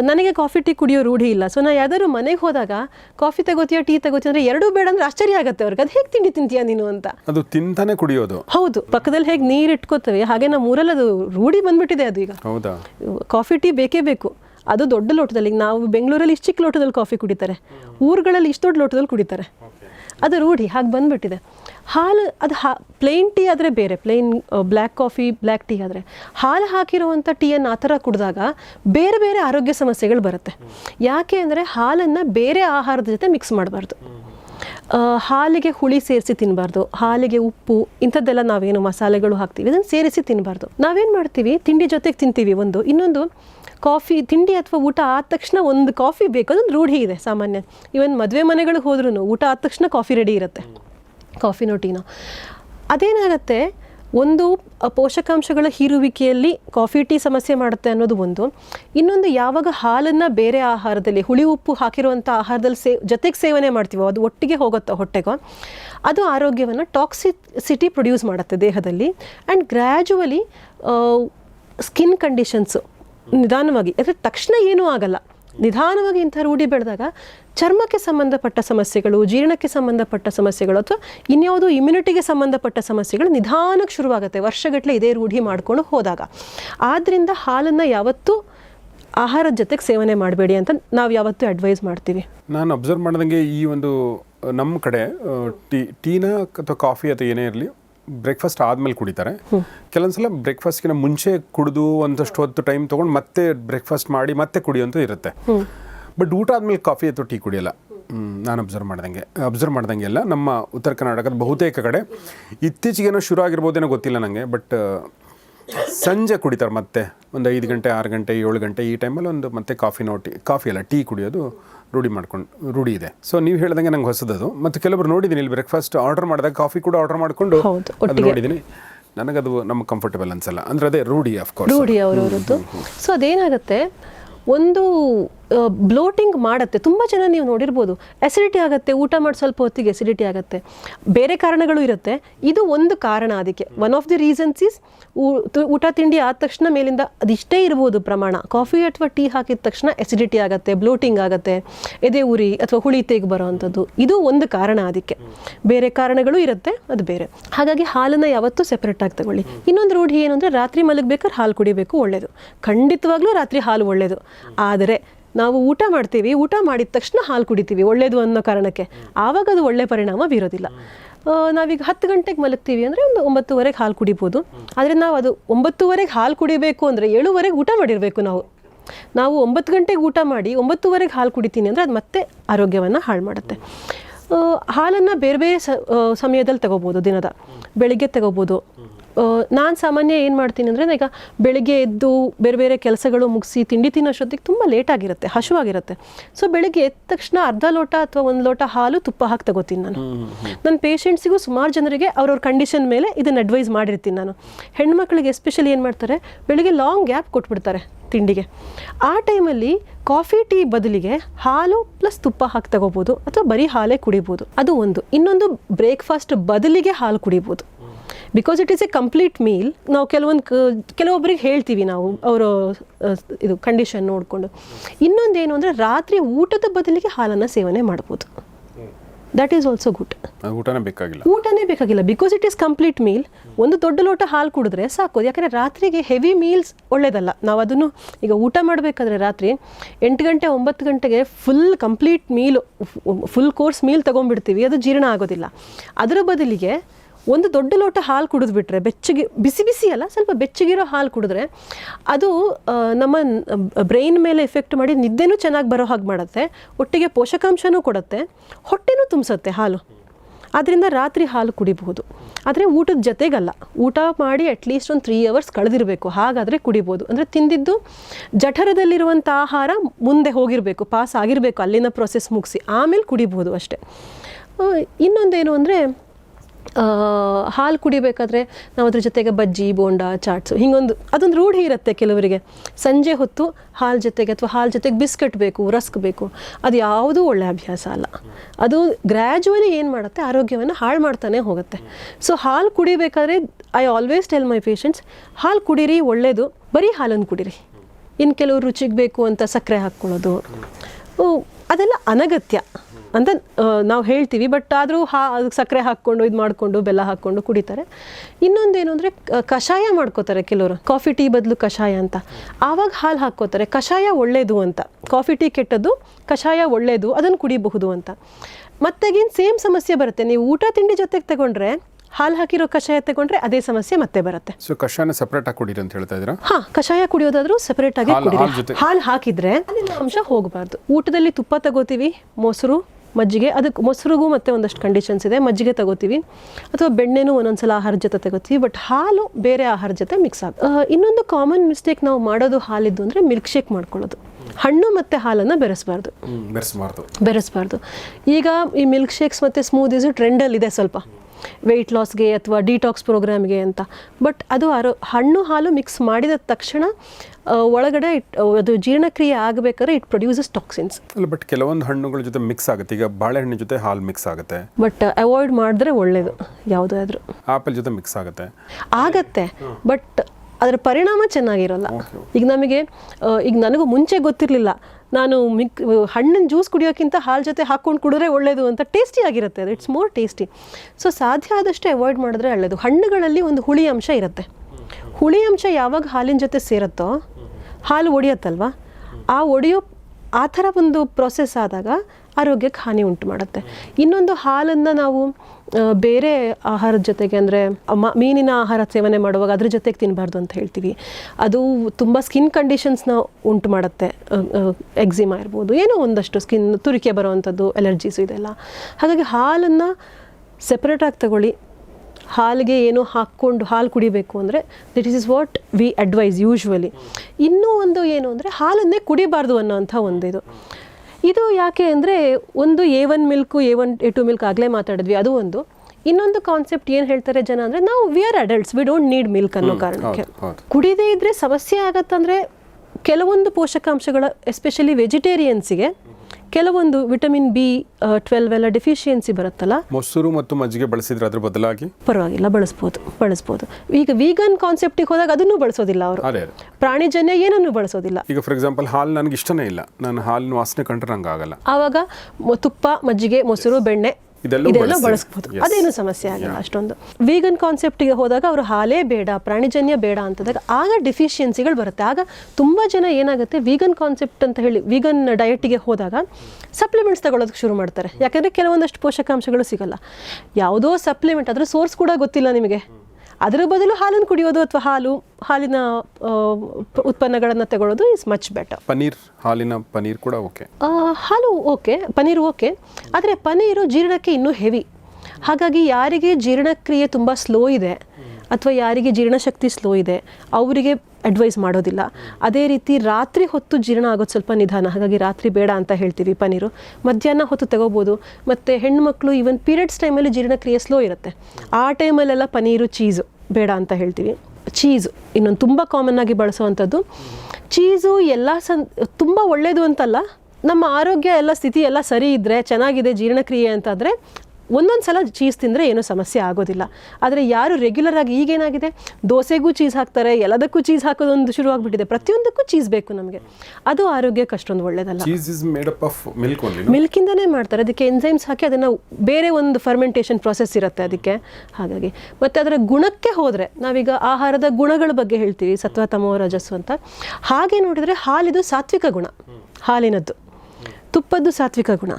ನನಗೆ ಕಾಫಿ ಟೀ ಕುಡಿಯೋ ರೂಢಿ ಇಲ್ಲ. ಸೊ ನಾ ಯಾವ್ದಾದ್ರು ಮನೆಗೆ ಹೋದಾಗ ಕಾಫಿ ತಗೋತೀಯ ಟೀ ತಗೋತೀಯ ಅಂದ್ರೆ ಎರಡೂ ಬೇಡ ಅಂದ್ರೆ ಆಶ್ಚರ್ಯ ಆಗುತ್ತೆ ಅವ್ರಿಗೆ. ಅದು ಹೇಗೆ ತಿಂಡಿ ತಿಂತೀಯ ನೀನು ಅಂತ. ಅದು ತಿಂತಾನೆ ಕುಡಿಯೋದು. ಹೌದು. ಪಕ್ಕದಲ್ಲಿ ಹೇಗೆ ನೀರು ಇಟ್ಕೋತೇವೆ ಹಾಗೆ ನಮ್ಮ ಊರಲ್ಲಿ ಅದು ರೂಢಿ ಬಂದ್ಬಿಟ್ಟಿದೆ ಅದು ಈಗ. ಹೌದಾ? ಕಾಫಿ ಟೀ ಬೇಕೇ ಬೇಕು. ಅದು ದೊಡ್ಡ ಲೋಟದಲ್ಲಿ ನಾವು ಬೆಂಗಳೂರಲ್ಲಿ ಇಷ್ಟು ಚಿಕ್ಕ ಲೋಟದಲ್ಲಿ ಕಾಫಿ ಕುಡಿತಾರೆ. ಊರುಗಳಲ್ಲಿ ಇಷ್ಟು ದೊಡ್ಡ ಲೋಟದಲ್ಲಿ ಕುಡಿತಾರೆ. ಅದು ರೂಢಿ, ಹಾಗೆ ಬಂದ್ಬಿಟ್ಟಿದೆ. ಹಾಲು, ಅದು ಹಾ ಪ್ಲೇನ್ ಟೀ ಆದರೆ ಬೇರೆ plain black coffee black tea ಆದರೆ. ಹಾಲು ಹಾಕಿರುವಂಥ ಟೀಯನ್ನು ಆ ಥರ ಕುಡಿದಾಗ ಬೇರೆ ಬೇರೆ ಆರೋಗ್ಯ ಸಮಸ್ಯೆಗಳು ಬರುತ್ತೆ. ಯಾಕೆ ಅಂದರೆ ಹಾಲನ್ನು ಬೇರೆ ಆಹಾರದ ಜೊತೆ ಮಿಕ್ಸ್ ಮಾಡಬಾರ್ದು. ಹಾಲಿಗೆ ಹುಳಿ ಸೇರಿಸಿ ತಿನ್ನಬಾರ್ದು ಹಾಲಿಗೆ ಉಪ್ಪು, ಇಂಥದ್ದೆಲ್ಲ ನಾವೇನು ಮಸಾಲೆಗಳು ಹಾಕ್ತೀವಿ ಅದನ್ನು ಸೇರಿಸಿ ತಿನ್ನಬಾರ್ದು ನಾವೇನು ಮಾಡ್ತೀವಿ, ತಿಂಡಿ ಜೊತೆಗೆ ತಿಂತೀವಿ ಒಂದು, ಇನ್ನೊಂದು ಕಾಫಿ ತಿಂಡಿ ಅಥವಾ ಊಟ ಆದ ತಕ್ಷಣ ಒಂದು ಕಾಫಿ ಬೇಕು, ಅದೊಂದು ರೂಢಿ ಇದೆ ಸಾಮಾನ್ಯ. ಇವನ್ ಮದುವೆ ಮನೆಗಳಿಗೆ ಹೋದ್ರೂ ಊಟ ಆದ ತಕ್ಷಣ ಕಾಫಿ ರೆಡಿ ಇರುತ್ತೆ. ಕಾಫಿನೋ ಟೀನೋ ಅದೇನಾಗತ್ತೆ? ಒಂದು ಪೋಷಕಾಂಶಗಳ ಹೀರುವಿಕೆಯಲ್ಲಿ ಕಾಫಿ ಟೀ ಸಮಸ್ಯೆ ಮಾಡುತ್ತೆ ಅನ್ನೋದು ಒಂದು. ಇನ್ನೊಂದು, ಯಾವಾಗ ಹಾಲನ್ನು ಬೇರೆ ಆಹಾರದಲ್ಲಿ, ಹುಳಿ ಉಪ್ಪು ಹಾಕಿರುವಂಥ ಆಹಾರದಲ್ಲಿ ಸೇ, ಜೊತೆಗೆ ಸೇವನೆ ಮಾಡ್ತೀವೋ, ಅದು ಒಟ್ಟಿಗೆ ಹೋಗುತ್ತೋ ಹೊಟ್ಟೆಗೋ, ಅದು ಆರೋಗ್ಯವನ್ನು ಟಾಕ್ಸಿಸಿಟಿ ಪ್ರೊಡ್ಯೂಸ್ ಮಾಡುತ್ತೆ ದೇಹದಲ್ಲಿ. ಆ್ಯಂಡ್ ಗ್ರ್ಯಾಜುವಲಿ ಸ್ಕಿನ್ ಕಂಡೀಷನ್ಸು ನಿಧಾನವಾಗಿ, ಅಂದರೆ ತಕ್ಷಣ ಏನೂ ಆಗಲ್ಲ. ನಿಧಾನವಾಗಿ ಇಂಥ ರೂಢಿ ಬೆಳೆದಾಗ ಚರ್ಮಕ್ಕೆ ಸಂಬಂಧಪಟ್ಟ ಸಮಸ್ಯೆಗಳು, ಜೀರ್ಣಕ್ಕೆ ಸಂಬಂಧಪಟ್ಟ ಸಮಸ್ಯೆಗಳು ಅಥವಾ ಇನ್ಯಾವುದೋ ಇಮ್ಯುನಿಟಿಗೆ ಸಂಬಂಧಪಟ್ಟ ಸಮಸ್ಯೆಗಳು ನಿಧಾನಕ್ಕೆ ಶುರುವಾಗುತ್ತೆ ವರ್ಷಗಟ್ಟಲೆ ಇದೇ ರೂಢಿ ಮಾಡಿಕೊಂಡು ಹೋದಾಗ. ಆದ್ದರಿಂದ ಹಾಲನ್ನು ಯಾವತ್ತೂ ಆಹಾರದ ಜೊತೆಗೆ ಸೇವನೆ ಮಾಡಬೇಡಿ ಅಂತ ನಾವು ಯಾವತ್ತೂ ಅಡ್ವೈಸ್ ಮಾಡ್ತೀವಿ. ನಾನು ಅಬ್ಸರ್ವ್ ಮಾಡ್ದಂಗೆ ಈ ಒಂದು, ನಮ್ಮ ಕಡೆ ಟೀ, ಟೀನ ಅಥವಾ ಕಾಫಿ ಅಥವಾ ಏನೇ ಇರಲಿ ಬ್ರೇಕ್ಫಾಸ್ಟ್ ಆದಮೇಲೆ ಕುಡಿತಾರೆ. ಕೆಲವೊಂದ್ಸಲ ಬ್ರೇಕ್ಫಾಸ್ಟ್ಗಿನ ಮುಂಚೆ ಕುಡಿದು ಒಂದಷ್ಟು ಹೊತ್ತು ಟೈಮ್ ತೊಗೊಂಡು ಮತ್ತೆ ಬ್ರೇಕ್ಫಾಸ್ಟ್ ಮಾಡಿ ಮತ್ತೆ ಕುಡಿಯೋಂಥ ಇರುತ್ತೆ. ಬಟ್ ಊಟ ಆದಮೇಲೆ ಕಾಫಿ ಅಥವಾ ಟೀ ಕುಡಿಯಲ್ಲ. ನಾನು ಅಬ್ಸರ್ವ್ ಮಾಡ್ದಂಗೆ. ಅಬ್ಸರ್ವ್ ಮಾಡ್ದಂಗೆ ಎಲ್ಲ ನಮ್ಮ ಉತ್ತರ ಕರ್ನಾಟಕದ ಬಹುತೇಕ ಕಡೆ ಇತ್ತೀಚೆಗೇನೋ ಶುರು ಆಗಿರ್ಬೋದೇನೋ ಗೊತ್ತಿಲ್ಲ ನನಗೆ ಬಟ್ ಸಂಜೆ ಕುಡಿತಾರೆ ಮತ್ತೆ. ಒಂದು ಐದು ಗಂಟೆ, ಆರು ಗಂಟೆ, ಏಳು ಗಂಟೆ ಈ ಟೈಮಲ್ಲಿ ಒಂದು ಮತ್ತೆ ಕಾಫಿನೋ ಟೀ ಕಾಫಿ ಅಲ್ಲ ಟೀ ಕುಡಿಯೋದು ರೂಢಿ ಮಾಡ್ಕೊಂಡು ರೂಢಿ ಇದೆ. ಸೊ ನೀವು ಹೇಳ್ದಂಗೆ ನಂಗೆ ಹೊಸದದು. ಮತ್ತು ಕೆಲವರು ನೋಡಿದ್ದೀನಿ ಇಲ್ಲಿ ಬ್ರೇಕ್ಫಾಸ್ಟ್ ಆರ್ಡರ್ ಮಾಡಿದಾಗ ಕಾಫಿ ಕೂಡ ಆರ್ಡರ್ ಮಾಡಿಕೊಂಡು ಅದು ನೋಡಿದ್ದೀನಿ ನನಗದು ನಮ್ಗೆ ಕಂಫರ್ಟಬಲ್ ಅನ್ಸಲ್ಲ. ಅಂದ್ರೆ ಅದೇ ರೂಢಿ ಆಫ್ ಕೋರ್ಸ್ ರೂಢಿ ಅವರವರದ್ದು. ಸೊ ಅದೇನಾಗುತ್ತೆ? ಒಂದು ಬ್ಲೋಟಿಂಗ್ ಮಾಡುತ್ತೆ. ತುಂಬ ಜನ ನೀವು ನೋಡಿರ್ಬೋದು ಎಸಿಡಿಟಿ ಆಗುತ್ತೆ, ಊಟ ಮಾಡಿ ಸ್ವಲ್ಪ ಹೊತ್ತಿಗೆ ಎಸಿಡಿಟಿ ಆಗುತ್ತೆ. ಬೇರೆ ಕಾರಣಗಳು ಇರುತ್ತೆ. ಇದು ಒಂದು ಕಾರಣ ಅದಕ್ಕೆ. One of the reasons is ಊಟ ತಿಂಡಿ ಆದ ತಕ್ಷಣ ಮೇಲಿಂದ ಅದಿಷ್ಟೇ ಇರ್ಬೋದು ಪ್ರಮಾಣ. ಕಾಫಿ ಅಥವಾ ಟೀ ಹಾಕಿದ ತಕ್ಷಣ ಎಸಿಡಿಟಿ ಆಗುತ್ತೆ ಬ್ಲೋಟಿಂಗ್ ಆಗುತ್ತೆ. ಎದೆ ಉರಿ ಅಥವಾ ಹುಳಿ ತೆಗೆ ಬರೋ ಅಂಥದ್ದು ಇದು ಒಂದು ಕಾರಣ ಅದಕ್ಕೆ. ಬೇರೆ ಕಾರಣಗಳು ಇರುತ್ತೆ, ಅದು ಬೇರೆ. ಹಾಗಾಗಿ ಹಾಲನ್ನು ಯಾವತ್ತೂ ಸೆಪರೇಟ್ ಆಗಿ ತಗೊಳ್ಳಿ. ಇನ್ನೊಂದು ರೂಢಿ ಏನು ಅಂದರೆ ರಾತ್ರಿ ಮಲಗಬೇಕಾದ್ರೆ ಹಾಲು ಕುಡಿಬೇಕು ಒಳ್ಳೆಯದು ಖಂಡಿತವಾಗ್ಲೂ ರಾತ್ರಿ ಹಾಲು ಒಳ್ಳೆಯದು ಆದರೆ ನಾವು ಊಟ ಮಾಡ್ತೀವಿ, ಊಟ ಮಾಡಿದ ತಕ್ಷಣ ಹಾಲು ಕುಡಿತೀವಿ ಒಳ್ಳೆಯದು ಅನ್ನೋ ಕಾರಣಕ್ಕೆ. ಆವಾಗ ಅದು ಒಳ್ಳೆ ಪರಿಣಾಮ ಬೀರೋದಿಲ್ಲ. ನಾವೀಗ ಹತ್ತು ಗಂಟೆಗೆ ಮಲಗ್ತೀವಿ ಅಂದರೆ ಒಂದು ಒಂಬತ್ತುವರೆಗೆ ಹಾಲು ಕುಡಿಬೋದು. ಆದರೆ ನಾವು ಅದು ಒಂಬತ್ತುವರೆಗೆ ಹಾಲು ಕುಡಿಬೇಕು ಅಂದರೆ ಏಳುವರೆಗೆ ಊಟ ಮಾಡಿರಬೇಕು ನಾವು. ನಾವು ಒಂಬತ್ತು ಗಂಟೆಗೆ ಊಟ ಮಾಡಿ ಒಂಬತ್ತುವರೆಗೆ ಹಾಲು ಕುಡಿತೀನಿ ಅಂದರೆ ಅದು ಮತ್ತೆ ಆರೋಗ್ಯವನ್ನು ಹಾಳು ಮಾಡುತ್ತೆ. ಹಾಲನ್ನು ಬೇರೆ ಬೇರೆ ಸಮಯದಲ್ಲಿ ತಗೋಬೋದು ದಿನದ. ಬೆಳಿಗ್ಗೆ ತಗೋಬೋದು. ನಾನು ಸಾಮಾನ್ಯ ಏನು ಮಾಡ್ತೀನಿ ಅಂದರೆ ಈಗ ಬೆಳಿಗ್ಗೆ ಎದ್ದು ಬೇರೆ ಬೇರೆ ಕೆಲಸಗಳು ಮುಗಿಸಿ ತಿಂಡಿ ತಿನ್ನೋಷ್ಟೊತ್ತಿಗೆ ತುಂಬ ಲೇಟ್ ಆಗಿರುತ್ತೆ ಹಸುವಾಗಿರುತ್ತೆ ಸೊ ಬೆಳಿಗ್ಗೆ ಎದ್ದ ತಕ್ಷಣ ಅರ್ಧ ಲೋಟ ಅಥವಾ ಒಂದು ಲೋಟ ಹಾಲು ತುಪ್ಪ ಹಾಕಿ ತಗೋತೀನಿ ನಾನು. ನನ್ನ ಪೇಷೆಂಟ್ಸಿಗೂ ಸುಮಾರು ಜನರಿಗೆ ಅವ್ರವ್ರ ಕಂಡೀಷನ್ ಮೇಲೆ ಇದನ್ನು ಅಡ್ವೈಸ್ ಮಾಡಿರ್ತೀನಿ ನಾನು. ಹೆಣ್ಮಕ್ಳಿಗೆ ಎಸ್ಪೆಷಲಿ ಏನು ಮಾಡ್ತಾರೆ ಬೆಳಿಗ್ಗೆ ಲಾಂಗ್ ಗ್ಯಾಪ್ ಕೊಟ್ಬಿಡ್ತಾರೆ ತಿಂಡಿಗೆ. ಆ ಟೈಮಲ್ಲಿ ಕಾಫಿ ಟೀ ಬದಲಿಗೆ ಹಾಲು ಪ್ಲಸ್ ತುಪ್ಪ ಹಾಕಿ ತಗೋಬೋದು ಅಥವಾ ಬರೀ ಹಾಲೇ ಕುಡಿಬೋದು. ಅದು ಒಂದು. ಇನ್ನೊಂದು ಬ್ರೇಕ್ಫಾಸ್ಟ್ ಬದಲಿಗೆ ಹಾಲು ಕುಡಿಬೋದು. Because it is a complete meal ನಾವು ಕೆಲವೊಂದು ಕೆಲವೊಬ್ಬರಿಗೆ ಹೇಳ್ತೀವಿ ನಾವು ಅವರು ಇದು ಕಂಡೀಷನ್ ನೋಡಿಕೊಂಡು. ಇನ್ನೊಂದೇನು ಅಂದರೆ ರಾತ್ರಿ ಊಟದ ಬದಲಿಗೆ ಹಾಲನ್ನು ಸೇವನೆ ಮಾಡ್ಬೋದು. ದಟ್ ಈಸ್ ಆಲ್ಸೋ ಗುಡ್ ಊಟನೇ ಬೇಕಾಗಿಲ್ಲ. ಊಟನೇ ಬೇಕಾಗಿಲ್ಲ. Because it is complete meal ಒಂದು ದೊಡ್ಡ ಲೋಟ ಹಾಲು ಕುಡಿದ್ರೆ ಸಾಕು. ಯಾಕಂದರೆ ರಾತ್ರಿಗೆ ಹೆವಿ ಮೀಲ್ಸ್ ಒಳ್ಳೇದಲ್ಲ. ನಾವು ಅದನ್ನು ಈಗ ಊಟ ಮಾಡಬೇಕಾದ್ರೆ ರಾತ್ರಿ ಎಂಟು ಗಂಟೆ ಒಂಬತ್ತು ಗಂಟೆಗೆ full complete meal full course meal ತೊಗೊಂಡ್ಬಿಡ್ತೀವಿ. ಅದು ಜೀರ್ಣ ಆಗೋದಿಲ್ಲ. ಅದರ ಬದಲಿಗೆ ಒಂದು ದೊಡ್ಡ ಲೋಟ ಹಾಲು ಕುಡಿದ್ಬಿಟ್ರೆ ಬೆಚ್ಚಗೆ, ಬಿಸಿ ಬಿಸಿ ಅಲ್ಲ, ಸ್ವಲ್ಪ ಬೆಚ್ಚಗಿರೋ ಹಾಲು ಕುಡಿದ್ರೆ ಅದು ನಮ್ಮ ಬ್ರೈನ್ ಮೇಲೆ ಎಫೆಕ್ಟ್ ಮಾಡಿ ನಿದ್ದೆನೂ ಚೆನ್ನಾಗಿ ಬರೋ ಹಾಗೆ ಮಾಡುತ್ತೆ, ಒಟ್ಟಿಗೆ ಪೋಷಕಾಂಶನೂ ಕೊಡುತ್ತೆ, ಹೊಟ್ಟೆನೂ ತುಂಬಿಸುತ್ತೆ ಹಾಲು. ಆದ್ದರಿಂದ ರಾತ್ರಿ ಹಾಲು ಕುಡಿಬಹುದು. ಆದರೆ ಊಟದ ಜೊತೆಗಲ್ಲ, ಊಟ ಮಾಡಿ ಅಟ್ಲೀಸ್ಟ್ ಒಂದು ತ್ರೀ ಅವರ್ಸ್ ಕಳೆದಿರಬೇಕು, ಹಾಗಾದರೆ ಕುಡಿಬೋದು ಅಂದರೆ ತಿಂದಿದ್ದು ಜಠರದಲ್ಲಿರುವಂಥ ಆಹಾರ ಮುಂದೆ ಹೋಗಿರಬೇಕು, ಪಾಸ್ ಆಗಿರಬೇಕು, ಅಲ್ಲಿನ ಪ್ರೊಸೆಸ್ ಮುಗಿಸಿ, ಆಮೇಲೆ ಕುಡಿಬೋದು ಅಷ್ಟೇ. ಇನ್ನೊಂದೇನು ಅಂದರೆ ಹಾಲು ಕುಡಿಬೇಕಾದ್ರೆ ನಾವು ಅದ್ರ ಜೊತೆಗೆ ಬಜ್ಜಿ, ಬೋಂಡ, ಚಾಟ್ಸು ಹಿಂಗೊಂದು, ಅದೊಂದು ರೂಢಿ ಇರುತ್ತೆ ಕೆಲವರಿಗೆ. ಸಂಜೆ ಹೊತ್ತು ಹಾಲು ಜೊತೆಗೆ ಅಥವಾ ಹಾಲು ಜೊತೆಗೆ ಬಿಸ್ಕೆಟ್ ಬೇಕು, ರಸ್ಕ್ ಬೇಕು, ಅದು ಯಾವುದೂ ಒಳ್ಳೆ ಅಭ್ಯಾಸ ಅಲ್ಲ. ಅದು ಗ್ರ್ಯಾಜುವಲಿ ಏನು ಮಾಡುತ್ತೆ, ಆರೋಗ್ಯವನ್ನು ಹಾಳು ಮಾಡ್ತಾನೆ ಹೋಗುತ್ತೆ. ಸೊ ಹಾಲು ಕುಡಿಬೇಕಾದ್ರೆ I always tell my patients ಹಾಲು ಕುಡೀರಿ ಒಳ್ಳೆಯದು ಬರೀ ಹಾಲನ್ನು ಕುಡೀರಿ. ಇನ್ನು ಕೆಲವರು ರುಚಿಗೆ ಬೇಕು ಅಂತ ಸಕ್ಕರೆ ಹಾಕ್ಕೊಳ್ಳೋದು. ಅದೆಲ್ಲ ಅನಗತ್ಯ. ಅಂತ ನಾವು ಹೇಳ್ತೀವಿ. ಬಟ್ ಆದರೂ ಹಾ ಅದಕ್ಕೆ ಸಕ್ಕರೆ ಹಾಕ್ಕೊಂಡು ಇದು ಮಾಡಿಕೊಂಡು ಬೆಲ್ಲ ಹಾಕ್ಕೊಂಡು ಕುಡಿತಾರೆ. ಇನ್ನೊಂದೇನು ಅಂದರೆ ಕಷಾಯ ಮಾಡ್ಕೋತಾರೆ ಕೆಲವರು. ಕಾಫಿ ಟೀ ಬದಲು ಕಷಾಯ ಅಂತ. ಆವಾಗ ಹಾಲು ಹಾಕ್ಕೋತಾರೆ. ಕಷಾಯ ಒಳ್ಳೆಯದು ಅಂತ. ಕಾಫಿ ಟೀ ಕೆಟ್ಟದ್ದು ಕಷಾಯ ಒಳ್ಳೆಯದು ಅದನ್ನು ಕುಡಿಬಹುದು ಅಂತ. ಮತ್ತೆಗೇನು ಸೇಮ್ ಸಮಸ್ಯೆ ಬರುತ್ತೆ. ನೀವು ಊಟ ತಿಂಡಿ ಜೊತೆಗೆ ತಗೊಂಡ್ರೆ ಹಾಲು ಹಾಕಿರೋ ಕಷಾಯ ತಗೊಂಡ್ರೆ ಅದೇ ಸಮಸ್ಯೆ ಮತ್ತೆ ಬರುತ್ತೆ. ಸೊ ಕಷಾಯನ ಸೆಪರೇಟ್ ಆಗಿ ಕುಡಿರಿ ಅಂತ ಹೇಳ್ತಾ ಇದ್ದೀರಾ? ಹಾ ಕಷಾಯ ಕುಡಿಯೋದಾದ್ರೂ ಸೆಪರೇಟ್ ಆಗಿ ಹಾಲು- ಕುಡಿರಿ. ಹಾಲು ಹಾಕಿದ್ರೆ ಅಂಶ ಹೋಗಬಾರ್ದು. ಊಟದಲ್ಲಿ ತುಪ್ಪ ತಗೋತೀವಿ ಮೊಸರು ಮಜ್ಜಿಗೆ ಅದಕ್ಕೆ ಮೊಸರಿಗೂ ಮತ್ತೆ ಒಂದಷ್ಟು ಕಂಡೀಷನ್ಸ್ ಇದೆ. ಮಜ್ಜಿಗೆ ತಗೋತೀವಿ. ಅಥವಾ ಬೆಣ್ಣೆನೂ ಒಂದೊಂದ್ಸಲ ಆಹಾರ ಜೊತೆ ತಗೋತೀವಿ. ಬಟ್ ಹಾಲು ಬೇರೆ ಆಹಾರ ಜೊತೆ ಮಿಕ್ಸ್ ಆಗ ಇನ್ನೊಂದು ಕಾಮನ್ ಮಿಸ್ಟೇಕ್ ನಾವು ಮಾಡೋದು ಹಾಲಿದ್ದು ಅಂದರೆ ಮಿಲ್ಕ್ ಶೇಕ್ ಮಾಡ್ಕೊಳ್ಳೋದು. ಹಣ್ಣು ಮತ್ತು ಹಾಲನ್ನು ಬೆರೆಸಬಾರ್ದು. ಬೆರೆಸಬಾರ್ದು. ಬೆರೆಸಬಾರ್ದು. ಈಗ ಈ ಮಿಲ್ಕ್ ಶೇಕ್ಸ್ ಮತ್ತು ಸ್ಮೂದೀಸು ಟ್ರೆಂಡಲ್ಲಿದೆ ಸ್ವಲ್ಪ. ವೆಯ್ಟ್ ಲಾಸ್ಗೆ ಅಥವಾ ಡಿಟಾಕ್ಸ್ ಪ್ರೋಗ್ರಾಮ್ಗೆ ಅಂತ. ಬಟ್ ಅದು ಆರೋ ಹಣ್ಣು ಹಾಲು ಮಿಕ್ಸ್ ಮಾಡಿದ ತಕ್ಷಣ ಒಳಗಡೆ ಇಟ್ ಅದು ಜೀರ್ಣಕ್ರಿಯೆ ಆಗಬೇಕಾದ್ರೆ ಇಟ್ ಪ್ರೊಡ್ಯೂಸಸ್ ಟಾಕ್ಸಿನ್ಸ್ ಅಲ್ಲ ಬಟ್ ಕೆಲವೊಂದು ಹಣ್ಣುಗಳ ಜೊತೆ ಮಿಕ್ಸ್ ಆಗುತ್ತೆ. ಈಗ ಬಾಳೆಹಣ್ಣು ಜೊತೆ ಹಾಲು ಮಿಕ್ಸ್ ಆಗುತ್ತೆ. ಬಟ್ ಅವಾಯ್ಡ್ ಮಾಡಿದ್ರೆ ಒಳ್ಳೆಯದು ಯಾವುದಾದ್ರೂ ಆಪಲ್ ಜೊತೆ ಮಿಕ್ಸ್ ಆಗುತ್ತೆ. ಆಗತ್ತೆ ಬಟ್ ಅದರ ಪರಿಣಾಮ ಚೆನ್ನಾಗಿರಲ್ಲ. ಈಗ ನಮಗೆ ಈಗ ನನಗೂ ಮುಂಚೆ ಗೊತ್ತಿರಲಿಲ್ಲ. ನಾನು ಮಿಕ್, ಹಣ್ಣಿನ ಜ್ಯೂಸ್ ಕುಡಿಯೋಕ್ಕಿಂತ ಹಾಲು ಜೊತೆ ಹಾಕ್ಕೊಂಡು ಕುಡಿದ್ರೆ ಒಳ್ಳೆಯದು ಅಂತ ಟೇಸ್ಟಿ ಆಗಿರುತ್ತೆ. ಅದು ಇಟ್ಸ್ ಮೋರ್ ಟೇಸ್ಟಿ ಸೊ ಸಾಧ್ಯ ಆದಷ್ಟು ಅವಾಯ್ಡ್ ಮಾಡಿದ್ರೆ ಒಳ್ಳೆಯದು ಹಣ್ಣುಗಳಲ್ಲಿ ಒಂದು ಹುಳಿ ಅಂಶ ಇರುತ್ತೆ. ಹುಳಿ ಅಂಶ ಯಾವಾಗ ಹಾಲಿನ ಜೊತೆ ಸೇರುತ್ತೋ, ಹಾಲು ಒಡೆಯುತ್ತಲ್ವ? ಆ ಒಡೆಯೋ, ಆ ಥರ ಒಂದು ಪ್ರೊಸೆಸ್ ಆದಾಗ ಆರೋಗ್ಯಕ್ಕೆ ಹಾನಿ ಉಂಟು ಮಾಡುತ್ತೆ. ಇನ್ನೊಂದು ಹಾಲನ್ನು ನಾವು ಬೇರೆ ಆಹಾರದ ಜೊತೆಗೆ ಅಂದರೆ ಮೀನಿನ ಆಹಾರ ಸೇವನೆ ಮಾಡುವಾಗ ಅದ್ರ ಜೊತೆಗೆ ತಿನ್ನಬಾರ್ದು ಅಂತ ಹೇಳ್ತೀವಿ. ಅದು ತುಂಬ ಸ್ಕಿನ್ ಕಂಡೀಷನ್ಸ್ನ ಉಂಟು ಮಾಡುತ್ತೆ. ಎಕ್ಸಿಮಾ ಇರ್ಬೋದು, ಏನೋ ಒಂದಷ್ಟು ಸ್ಕಿನ್ ತುರಿಕೆ ಬರೋವಂಥದ್ದು ಎಲರ್ಜೀಸು ಇದೆಲ್ಲ. ಹಾಗಾಗಿ ಹಾಲನ್ನು ಸೆಪ್ರೇಟಾಗಿ ತಗೊಳ್ಳಿ. ಹಾಲಿಗೆ ಏನೋ ಹಾಕ್ಕೊಂಡು ಹಾಲು ಕುಡಿಬೇಕು ಅಂದರೆ that is what we advise usually ಇನ್ನೂ ಒಂದು ಏನು ಅಂದರೆ, ಹಾಲನ್ನೇ ಕುಡಿಬಾರ್ದು ಅನ್ನೋಂಥ ಒಂದಿದು ಇದು ಯಾಕೆ ಅಂದರೆ ಒಂದು A one milk A one A two milk ಆಗಲೇ ಮಾತಾಡಿದ್ವಿ ಅದು ಒಂದು ಇನ್ನೊಂದು ಕಾನ್ಸೆಪ್ಟ್ ಏನು ಹೇಳ್ತಾರೆ ಜನ ಅಂದರೆ ನಾವು we are adults we don't need milk ಅನ್ನೋ ಕಾರಣಕ್ಕೆ. ಕುಡಿದೇ ಇದ್ದರೆ ಸಮಸ್ಯೆ ಆಗತ್ತಂದರೆ ಕೆಲವೊಂದು ಪೋಷಕಾಂಶಗಳ ಎಸ್ಪೆಷಲಿ ವೆಜಿಟೇರಿಯನ್ಸಿಗೆ ಕೆಲವೊಂದು ವಿಟಮಿನ್ ಬಿ ಟ್ವೆಲ್ವ್ ಎಲ್ಲ ಡೆಫಿಷಿಯನ್ಸಿ ಬರುತ್ತಲ್ಲ? ಮೊಸರು ಮತ್ತು ಮಜ್ಜಿಗೆ ಬಳಸಿದ್ರೆ ಅದ್ರ ಬದಲಾಗಿ? ಪರವಾಗಿಲ್ಲ ಬಳಸ್ಬೋದು ಬಳಸ್ಬೋದು. ಈಗ ವೀಗನ್ ಕಾನ್ಸೆಪ್ಟಿಗೆ ಹೋದಾಗ ಅದನ್ನು ಬಳಸೋದಿಲ್ಲ ಅವರು. ಅದೇ ಅದೇ. ಪ್ರಾಣಿಜನ್ಯ ಏನನ್ನು ಬಳಸೋದಿಲ್ಲ. ಈಗ ಫಾರ್ ಎಕ್ಸಾಂಪಲ್ ಹಾಲು ನನಗೆ ಇಷ್ಟನೇ ಇಲ್ಲ. ನಾನು ಹಾಲಿನ ವಾಸನೆ ಕಂಡ್ರೆ ನಂಗೆ ಆಗಲ್ಲ. ಆವಾಗ ಮ- ತುಪ್ಪ ಮಜ್ಜಿಗೆ ಮೊಸರು ಬೆಣ್ಣೆ ಇದೆಲ್ಲ. ಬಳಸ್ಬೋದು. ಅದೇನು ಸಮಸ್ಯೆ ಆಗಲ್ಲ ಅಷ್ಟೊಂದು. ವೀಗನ್ ಕಾನ್ಸೆಪ್ಟಿಗೆ ಹೋದಾಗ ಅವರು ಹಾಲೇ ಬೇಡ ಪ್ರಾಣಿಜನ್ಯ ಬೇಡ ಅಂತದಾಗ ಆಗ ಡಿಫಿಷಿಯನ್ಸಿಗಳು ಬರುತ್ತೆ. ಆಗ ತುಂಬ ಜನ ಏನಾಗುತ್ತೆ ವೀಗನ್ ಕಾನ್ಸೆಪ್ಟ್ ಅಂತ ಹೇಳಿ ವೀಗನ್ ಡಯಟಿಗೆ ಹೋದಾಗ ಸಪ್ಲಿಮೆಂಟ್ಸ್ ತಗೊಳ್ಳೋದಕ್ಕೆ ಶುರು ಮಾಡ್ತಾರೆ. ಯಾಕಂದರೆ ಕೆಲವೊಂದಷ್ಟು ಪೋಷಕಾಂಶಗಳು ಸಿಗಲ್ಲ. ಯಾವುದೋ ಸಪ್ಲಿಮೆಂಟ್ ಅದರ ಸೋರ್ಸ್ ಕೂಡ ಗೊತ್ತಿಲ್ಲ ನಿಮಗೆ. ಅದರ ಬದಲು ಹಾಲನ್ನು ಕುಡಿಯೋದು ಅಥವಾ ಹಾಲು ಹಾಲಿನ ಉತ್ಪನ್ನಗಳನ್ನು ತಗೊಳ್ಳೋದು ಇಸ್ ಮಚ್ ಬೆಟರ್ ಪನೀರ್ ಹಾಲಿನ ಪನೀರ್ ಕೂಡ ಓಕೆ ಹಾಲು ಓಕೆ ಪನೀರ್ ಓಕೆ ಆದರೆ ಪನೀರು ಜೀರ್ಣಕ್ಕೆ ಇನ್ನೂ ಹೆವಿ ಹಾಗಾಗಿ ಯಾರಿಗೆ ಜೀರ್ಣಕ್ರಿಯೆ ತುಂಬ ಸ್ಲೋ ಇದೆ ಅಥವಾ ಯಾರಿಗೆ ಜೀರ್ಣಶಕ್ತಿ ಸ್ಲೋ ಇದೆ ಅವರಿಗೆ ಅಡ್ವೈಸ್ ಮಾಡೋದಿಲ್ಲ. ಅದೇ ರೀತಿ ರಾತ್ರಿ ಹೊತ್ತು ಜೀರ್ಣ ಆಗೋದು ಸ್ವಲ್ಪ ನಿಧಾನ. ಹಾಗಾಗಿ ರಾತ್ರಿ ಬೇಡ ಅಂತ ಹೇಳ್ತೀವಿ ಪನೀರು. ಮಧ್ಯಾಹ್ನ ಹೊತ್ತು ತಗೋಬೋದು. ಮತ್ತು ಹೆಣ್ಮಕ್ಳು ಈವನ್ ಪೀರಿಯಡ್ಸ್ ಟೈಮಲ್ಲಿ ಜೀರ್ಣಕ್ರಿಯೆ ಸ್ಲೋ ಇರುತ್ತೆ. ಆ ಟೈಮಲ್ಲೆಲ್ಲ ಪನೀರು ಚೀಸು ಬೇಡ ಅಂತ ಹೇಳ್ತೀವಿ. ಚೀಸು ಇನ್ನೊಂದು ತುಂಬ ಕಾಮನ್ ಆಗಿ ಬಳಸುವಂಥದ್ದು. ಚೀಸು ಎಲ್ಲ ಸನ್ ತುಂಬ ಒಳ್ಳೆಯದು ಅಂತಲ್ಲ, ನಮ್ಮ ಆರೋಗ್ಯ ಎಲ್ಲ, ಸ್ಥಿತಿ ಎಲ್ಲ ಸರಿ ಇದ್ದರೆ ಚೆನ್ನಾಗಿದೆ ಜೀರ್ಣಕ್ರಿಯೆ ಅಂತಂದರೆ ಒಂದೊಂದು ಸಲ ಚೀಸ್ ತಿಂದರೆ ಏನೂ ಸಮಸ್ಯೆ ಆಗೋದಿಲ್ಲ. ಆದರೆ ಯಾರು ರೆಗ್ಯುಲರ್ ಆಗಿ ಈಗೇನಾಗಿದೆ? ದೋಸೆಗೂ ಚೀಸ್ ಹಾಕ್ತಾರೆ ಎಲ್ಲದಕ್ಕೂ ಚೀಸ್ ಹಾಕೋದೊಂದು ಶುರು ಆಗಿಬಿಟ್ಟಿದೆ ಪ್ರತಿಯೊಂದಕ್ಕೂ ಚೀಸ್ ಬೇಕು ನಮಗೆ. ಅದು ಆರೋಗ್ಯಕ್ಕೆ ಅಷ್ಟೊಂದು ಒಳ್ಳೆಯದಲ್ಲ cheese is made up of milk only ಮಿಲ್ಕಿಂದನೇ ಮಾಡ್ತಾರೆ. ಅದಕ್ಕೆ ಎನ್ಸೈಮ್ಸ್ ಹಾಕಿ ಅದನ್ನು ಬೇರೆ ಒಂದು ಫರ್ಮೆಂಟೇಷನ್ ಪ್ರೊಸೆಸ್ ಇರುತ್ತೆ ಅದಕ್ಕೆ. ಹಾಗಾಗಿ ಮತ್ತು ಅದರ ಗುಣಕ್ಕೆ ಹೋದರೆ ನಾವೀಗ ಆಹಾರದ ಗುಣಗಳ ಬಗ್ಗೆ ಹೇಳ್ತೀವಿ ಸತ್ವ ತಮೋ ರಜಸ್ಸು ಅಂತ. ಹಾಗೆ ನೋಡಿದರೆ ಹಾಲಿದು ಸಾತ್ವಿಕ ಗುಣ. ಹಾಲಿನದ್ದು. ತುಪ್ಪದ್ದು ಸಾತ್ವಿಕ ಗುಣ.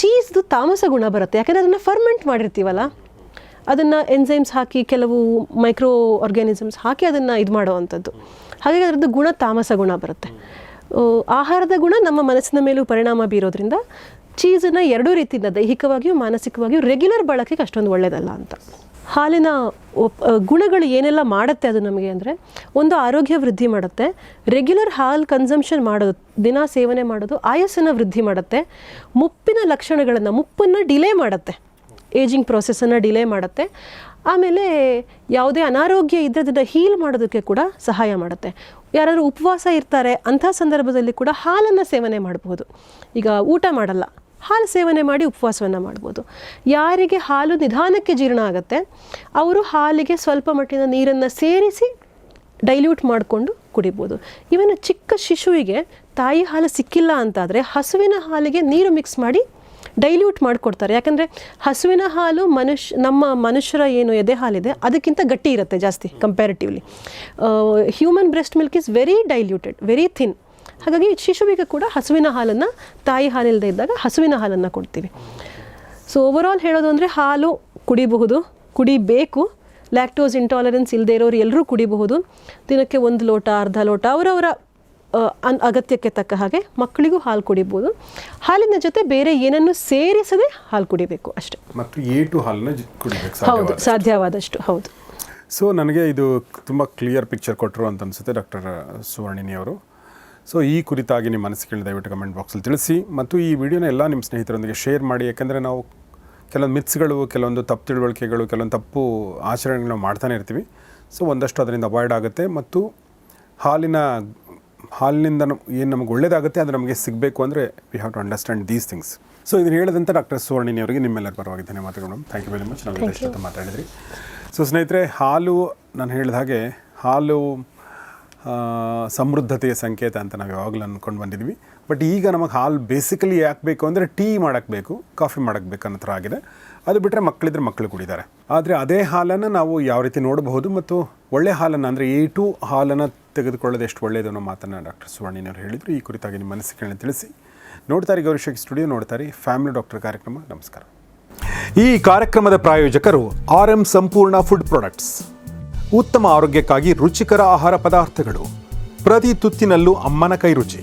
ಚೀಸ್ದು ತಾಮಸ ಗುಣ ಬರುತ್ತೆ. ಯಾಕಂದರೆ ಅದನ್ನು ಫರ್ಮೆಂಟ್ ಮಾಡಿರ್ತೀವಲ್ಲ, ಅದನ್ನು ಎನ್ಸೈಮ್ಸ್ ಹಾಕಿ ಕೆಲವು ಮೈಕ್ರೋ ಆರ್ಗ್ಯಾನಿಸಮ್ಸ್ ಹಾಕಿ ಅದನ್ನು ಇದು ಮಾಡುವಂಥದ್ದು. ಹಾಗಾಗಿ ಅದರದ್ದು ಗುಣ ತಾಮಸ ಗುಣ ಬರುತ್ತೆ. ಆಹಾರದ ಗುಣ ನಮ್ಮ ಮನಸ್ಸಿನ ಮೇಲೂ ಪರಿಣಾಮ ಬೀರೋದ್ರಿಂದ ಚೀಸನ್ನು ಎರಡೂ ರೀತಿಯಿಂದ ದೈಹಿಕವಾಗಿಯೂ ಮಾನಸಿಕವಾಗಿಯೂ ರೆಗ್ಯುಲರ್ ಬಳಕೆಗೆ ಅಷ್ಟೊಂದು ಒಳ್ಳೆಯದಲ್ಲ ಅಂತ. ಹಾಲಿನ ಗುಣಗಳು ಏನೆಲ್ಲ ಮಾಡುತ್ತೆ ಅದು ನಮಗೆ ಅಂದರೆ ಒಂದು ಆರೋಗ್ಯ ವೃದ್ಧಿ ಮಾಡುತ್ತೆ ರೆಗ್ಯುಲರ್ ಹಾಲು ಕನ್ಸಂಪ್ಷನ್ ಮಾಡೋದು, ದಿನ ಸೇವನೆ ಮಾಡೋದು ಆಯಸ್ಸನ್ನು ವೃದ್ಧಿ ಮಾಡುತ್ತೆ, ಮುಪ್ಪಿನ ಲಕ್ಷಣಗಳನ್ನು, ಮುಪ್ಪನ್ನು ಡಿಲೇ ಮಾಡುತ್ತೆ ಏಜಿಂಗ್ ಪ್ರೊಸೆಸನ್ನು ಡಿಲೇ ಮಾಡುತ್ತೆ, ಆಮೇಲೆ ಯಾವುದೇ ಅನಾರೋಗ್ಯ ಇದ್ದರೆ ಹೀಲ್ ಮಾಡೋದಕ್ಕೆ ಕೂಡ ಸಹಾಯ ಮಾಡುತ್ತೆ. ಯಾರಾದರೂ ಉಪವಾಸ ಇರ್ತಾರೆ, ಅಂಥ ಸಂದರ್ಭದಲ್ಲಿ ಕೂಡ ಹಾಲನ್ನು ಸೇವನೆ ಮಾಡಬಹುದು. ಈಗ ಊಟ ಮಾಡಲ್ಲ ಹಾಲು ಸೇವನೆ ಮಾಡಿ ಉಪವಾಸವನ್ನು ಮಾಡ್ಬೋದು. ಯಾರಿಗೆ ಹಾಲು ನಿಧಾನಕ್ಕೆ ಜೀರ್ಣ ಆಗುತ್ತೆ, ಅವರು ಹಾಲಿಗೆ ಸ್ವಲ್ಪ ಮಟ್ಟಿನ ನೀರನ್ನು ಸೇರಿಸಿ ಡೈಲ್ಯೂಟ್ ಮಾಡಿಕೊಂಡು ಕುಡಿಬೋದು. ಇವನ್ ಚಿಕ್ಕ ಶಿಶುವಿಗೆ ತಾಯಿ ಹಾಲು ಸಿಕ್ಕಿಲ್ಲ ಅಂತಾದರೆ ಹಸುವಿನ ಹಾಲಿಗೆ ನೀರು ಮಿಕ್ಸ್ ಮಾಡಿ ಡೈಲ್ಯೂಟ್ ಮಾಡಿಕೊಡ್ತಾರೆ. ಯಾಕಂದರೆ ಹಸುವಿನ ಹಾಲು ಮನುಷ್ಯ, ನಮ್ಮ ಮನುಷ್ಯರ ಏನು ಎದೆ ಹಾಲಿದೆ, ಅದಕ್ಕಿಂತ ಗಟ್ಟಿ ಇರುತ್ತೆ ಜಾಸ್ತಿ comparatively human breast milk is very diluted very thin ಹಾಗಾಗಿ ಶಿಶುವಿಗೆ ಕೂಡ ಹಸುವಿನ ಹಾಲನ್ನು ತಾಯಿ ಹಾಲಿಲ್ಲದೆ ಇದ್ದಾಗ ಹಸುವಿನ ಹಾಲನ್ನು ಕೊಡ್ತೀವಿ. ಸೊ ಓವರಾಲ್ ಹೇಳೋದು ಅಂದರೆ ಹಾಲು ಕುಡಿಬಹುದು ಕುಡಿಬೇಕು. ಲ್ಯಾಕ್ಟೋಸ್ ಇಂಟಾಲರೆನ್ಸ್ ಇಲ್ಲದೆ ಇರೋರು ಎಲ್ಲರೂ ಕುಡಿಬಹುದು. ದಿನಕ್ಕೆ ಒಂದು ಲೋಟ ಅರ್ಧ ಲೋಟ ಅವರವರ ಅನ್ ಅಗತ್ಯಕ್ಕೆ ತಕ್ಕ ಹಾಗೆ ಮಕ್ಕಳಿಗೂ ಹಾಲು ಕುಡಿಬೋದು ಹಾಲಿನ ಜೊತೆ ಬೇರೆ ಏನನ್ನು ಸೇರಿಸದೆ ಹಾಲು ಕುಡಿಬೇಕು ಅಷ್ಟೆ. ಮತ್ತು ಎ ಟು ಹಾಲನ್ನ ಕುಡಿಬೇಕು ಹೌದು ಸಾಧ್ಯವಾದಷ್ಟು. ಹೌದು. ಸೊ ನನಗೆ ಇದು ತುಂಬ ಕ್ಲಿಯರ್ ಪಿಕ್ಚರ್ ಕೊಟ್ಟರು ಅಂತ ಅನಿಸುತ್ತೆ ಡಾಕ್ಟರ್ ಸುವರ್ಣಿನಿ ಅವರು ಸೊ ಈ ಕುರಿತಾಗಿ ನಿಮ್ಮ ಮನಸ್ಸಿಗೆ ದಯವಿಟ್ಟು ಕಮೆಂಟ್ ಬಾಕ್ಸಲ್ಲಿ ತಿಳಿಸಿ ಮತ್ತು ಈ ವಿಡಿಯೋನ ಎಲ್ಲ ನಿಮ್ಮ ಸ್ನೇಹಿತರೊಂದಿಗೆ ಶೇರ್ ಮಾಡಿ ಯಾಕೆಂದರೆ ನಾವು ಕೆಲವೊಂದು ಮಿತ್ಸ್ಗಳು ಕೆಲವೊಂದು ತಪ್ಪು ತಿಳುವಳಿಕೆಗಳು ಕೆಲವೊಂದು ತಪ್ಪು ಆಚರಣೆಗಳು ನಾವು ಮಾಡ್ತಾನೆ ಇರ್ತೀವಿ. ಸೊ ಒಂದಷ್ಟು ಅದರಿಂದ ಅವಾಯ್ಡ್ ಆಗುತ್ತೆ ಮತ್ತು ಹಾಲಿನ ಹಾಲಿನಿಂದ ಏನು ನಮಗೆ ಒಳ್ಳೇದಾಗುತ್ತೆ ಅದು ನಮಗೆ ಸಿಗಬೇಕು ಅಂದರೆ we have to understand these things so ಇದನ್ನು ಹೇಳಿದಂಥ ಡಾಕ್ಟರ್ ಸುವರ್ಣಿನಿ ಅವರಿಗೆ ನಿಮ್ಮೆಲ್ಲರ ಪರವಾಗಿ ಧನ್ಯವಾದಗಳು ಥ್ಯಾಂಕ್ ಯು ವೆರಿ ಮಚ್ ನಾವು ಇಷ್ಟ ಮಾತಾಡಿದ್ರಿ. ಸೊ ಸ್ನೇಹಿತರೆ ಹಾಲು ನಾನು ಹೇಳಿದ ಹಾಗೆ ಹಾಲು ಸಮೃದ್ಧತೆಯ ಸಂಕೇತ ಅಂತ ನಾವು ಯಾವಾಗಲೂ ಅಂದ್ಕೊಂಡು ಬಂದಿದ್ವಿ. ಬಟ್ ಈಗ ನಮಗೆ ಹಾಲು ಬೇಸಿಕಲಿ ಯಾಕೆ ಬೇಕು ಅಂದರೆ ಟೀ ಮಾಡೋಕ್ಕೆ ಬೇಕು ಕಾಫಿ ಮಾಡಕ್ಕೆ ಬೇಕು ಅನ್ನೋ ಥರ ಆಗಿದೆ. ಅದು ಬಿಟ್ಟರೆ ಮಕ್ಕಳಿದ್ರೆ ಮಕ್ಕಳು ಕುಡಿದ್ದಾರೆ ಆದರೆ ಅದೇ ಹಾಲನ್ನು ನಾವು ಯಾವ ರೀತಿ ನೋಡಬಹುದು ಮತ್ತು ಒಳ್ಳೆ ಹಾಲನ್ನು ಅಂದರೆ ಎ ಟು ಹಾಲನ್ನು ತೆಗೆದುಕೊಳ್ಳೋದು ಎಷ್ಟು ಒಳ್ಳೆಯದು ಅನ್ನೋ ಮಾತನ್ನು ಡಾಕ್ಟರ್ ಸುವರ್ಣಿನವರು ಹೇಳಿದರು. ಈ ಕುರಿತಾಗಿ ನಿಮ್ಮ ಮನಸ್ಸಿಗೆ ತಿಳಿಸಿ. ನೋಡ್ತಾರೆ ಗೌರಿಶೇಖ್ ಸ್ಟುಡಿಯೋ ನೋಡ್ತಾರೆ ಫ್ಯಾಮಿಲಿ ಡಾಕ್ಟರ್ ಕಾರ್ಯಕ್ರಮ. ನಮಸ್ಕಾರ. ಈ ಕಾರ್ಯಕ್ರಮದ ಪ್ರಾಯೋಜಕರು R M Sampoorna food products. ಉತ್ತಮ ಆರೋಗ್ಯಕ್ಕಾಗಿ ರುಚಿಕರ ಆಹಾರ ಪದಾರ್ಥಗಳು. ಪ್ರತಿ ತುತ್ತಿನಲ್ಲೂ ಅಮ್ಮನ ಕೈ ರುಚಿ.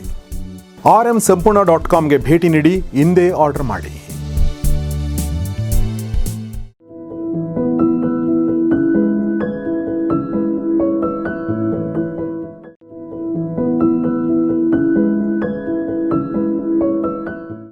ಆರ್ ಎಂ ಸಂಪೂರ್ಣ ಡಾಟ್ ಕಾಮ್ಗೆ ಭೇಟಿ ನೀಡಿ ಇಂದೇ ಆರ್ಡರ್ ಮಾಡಿ.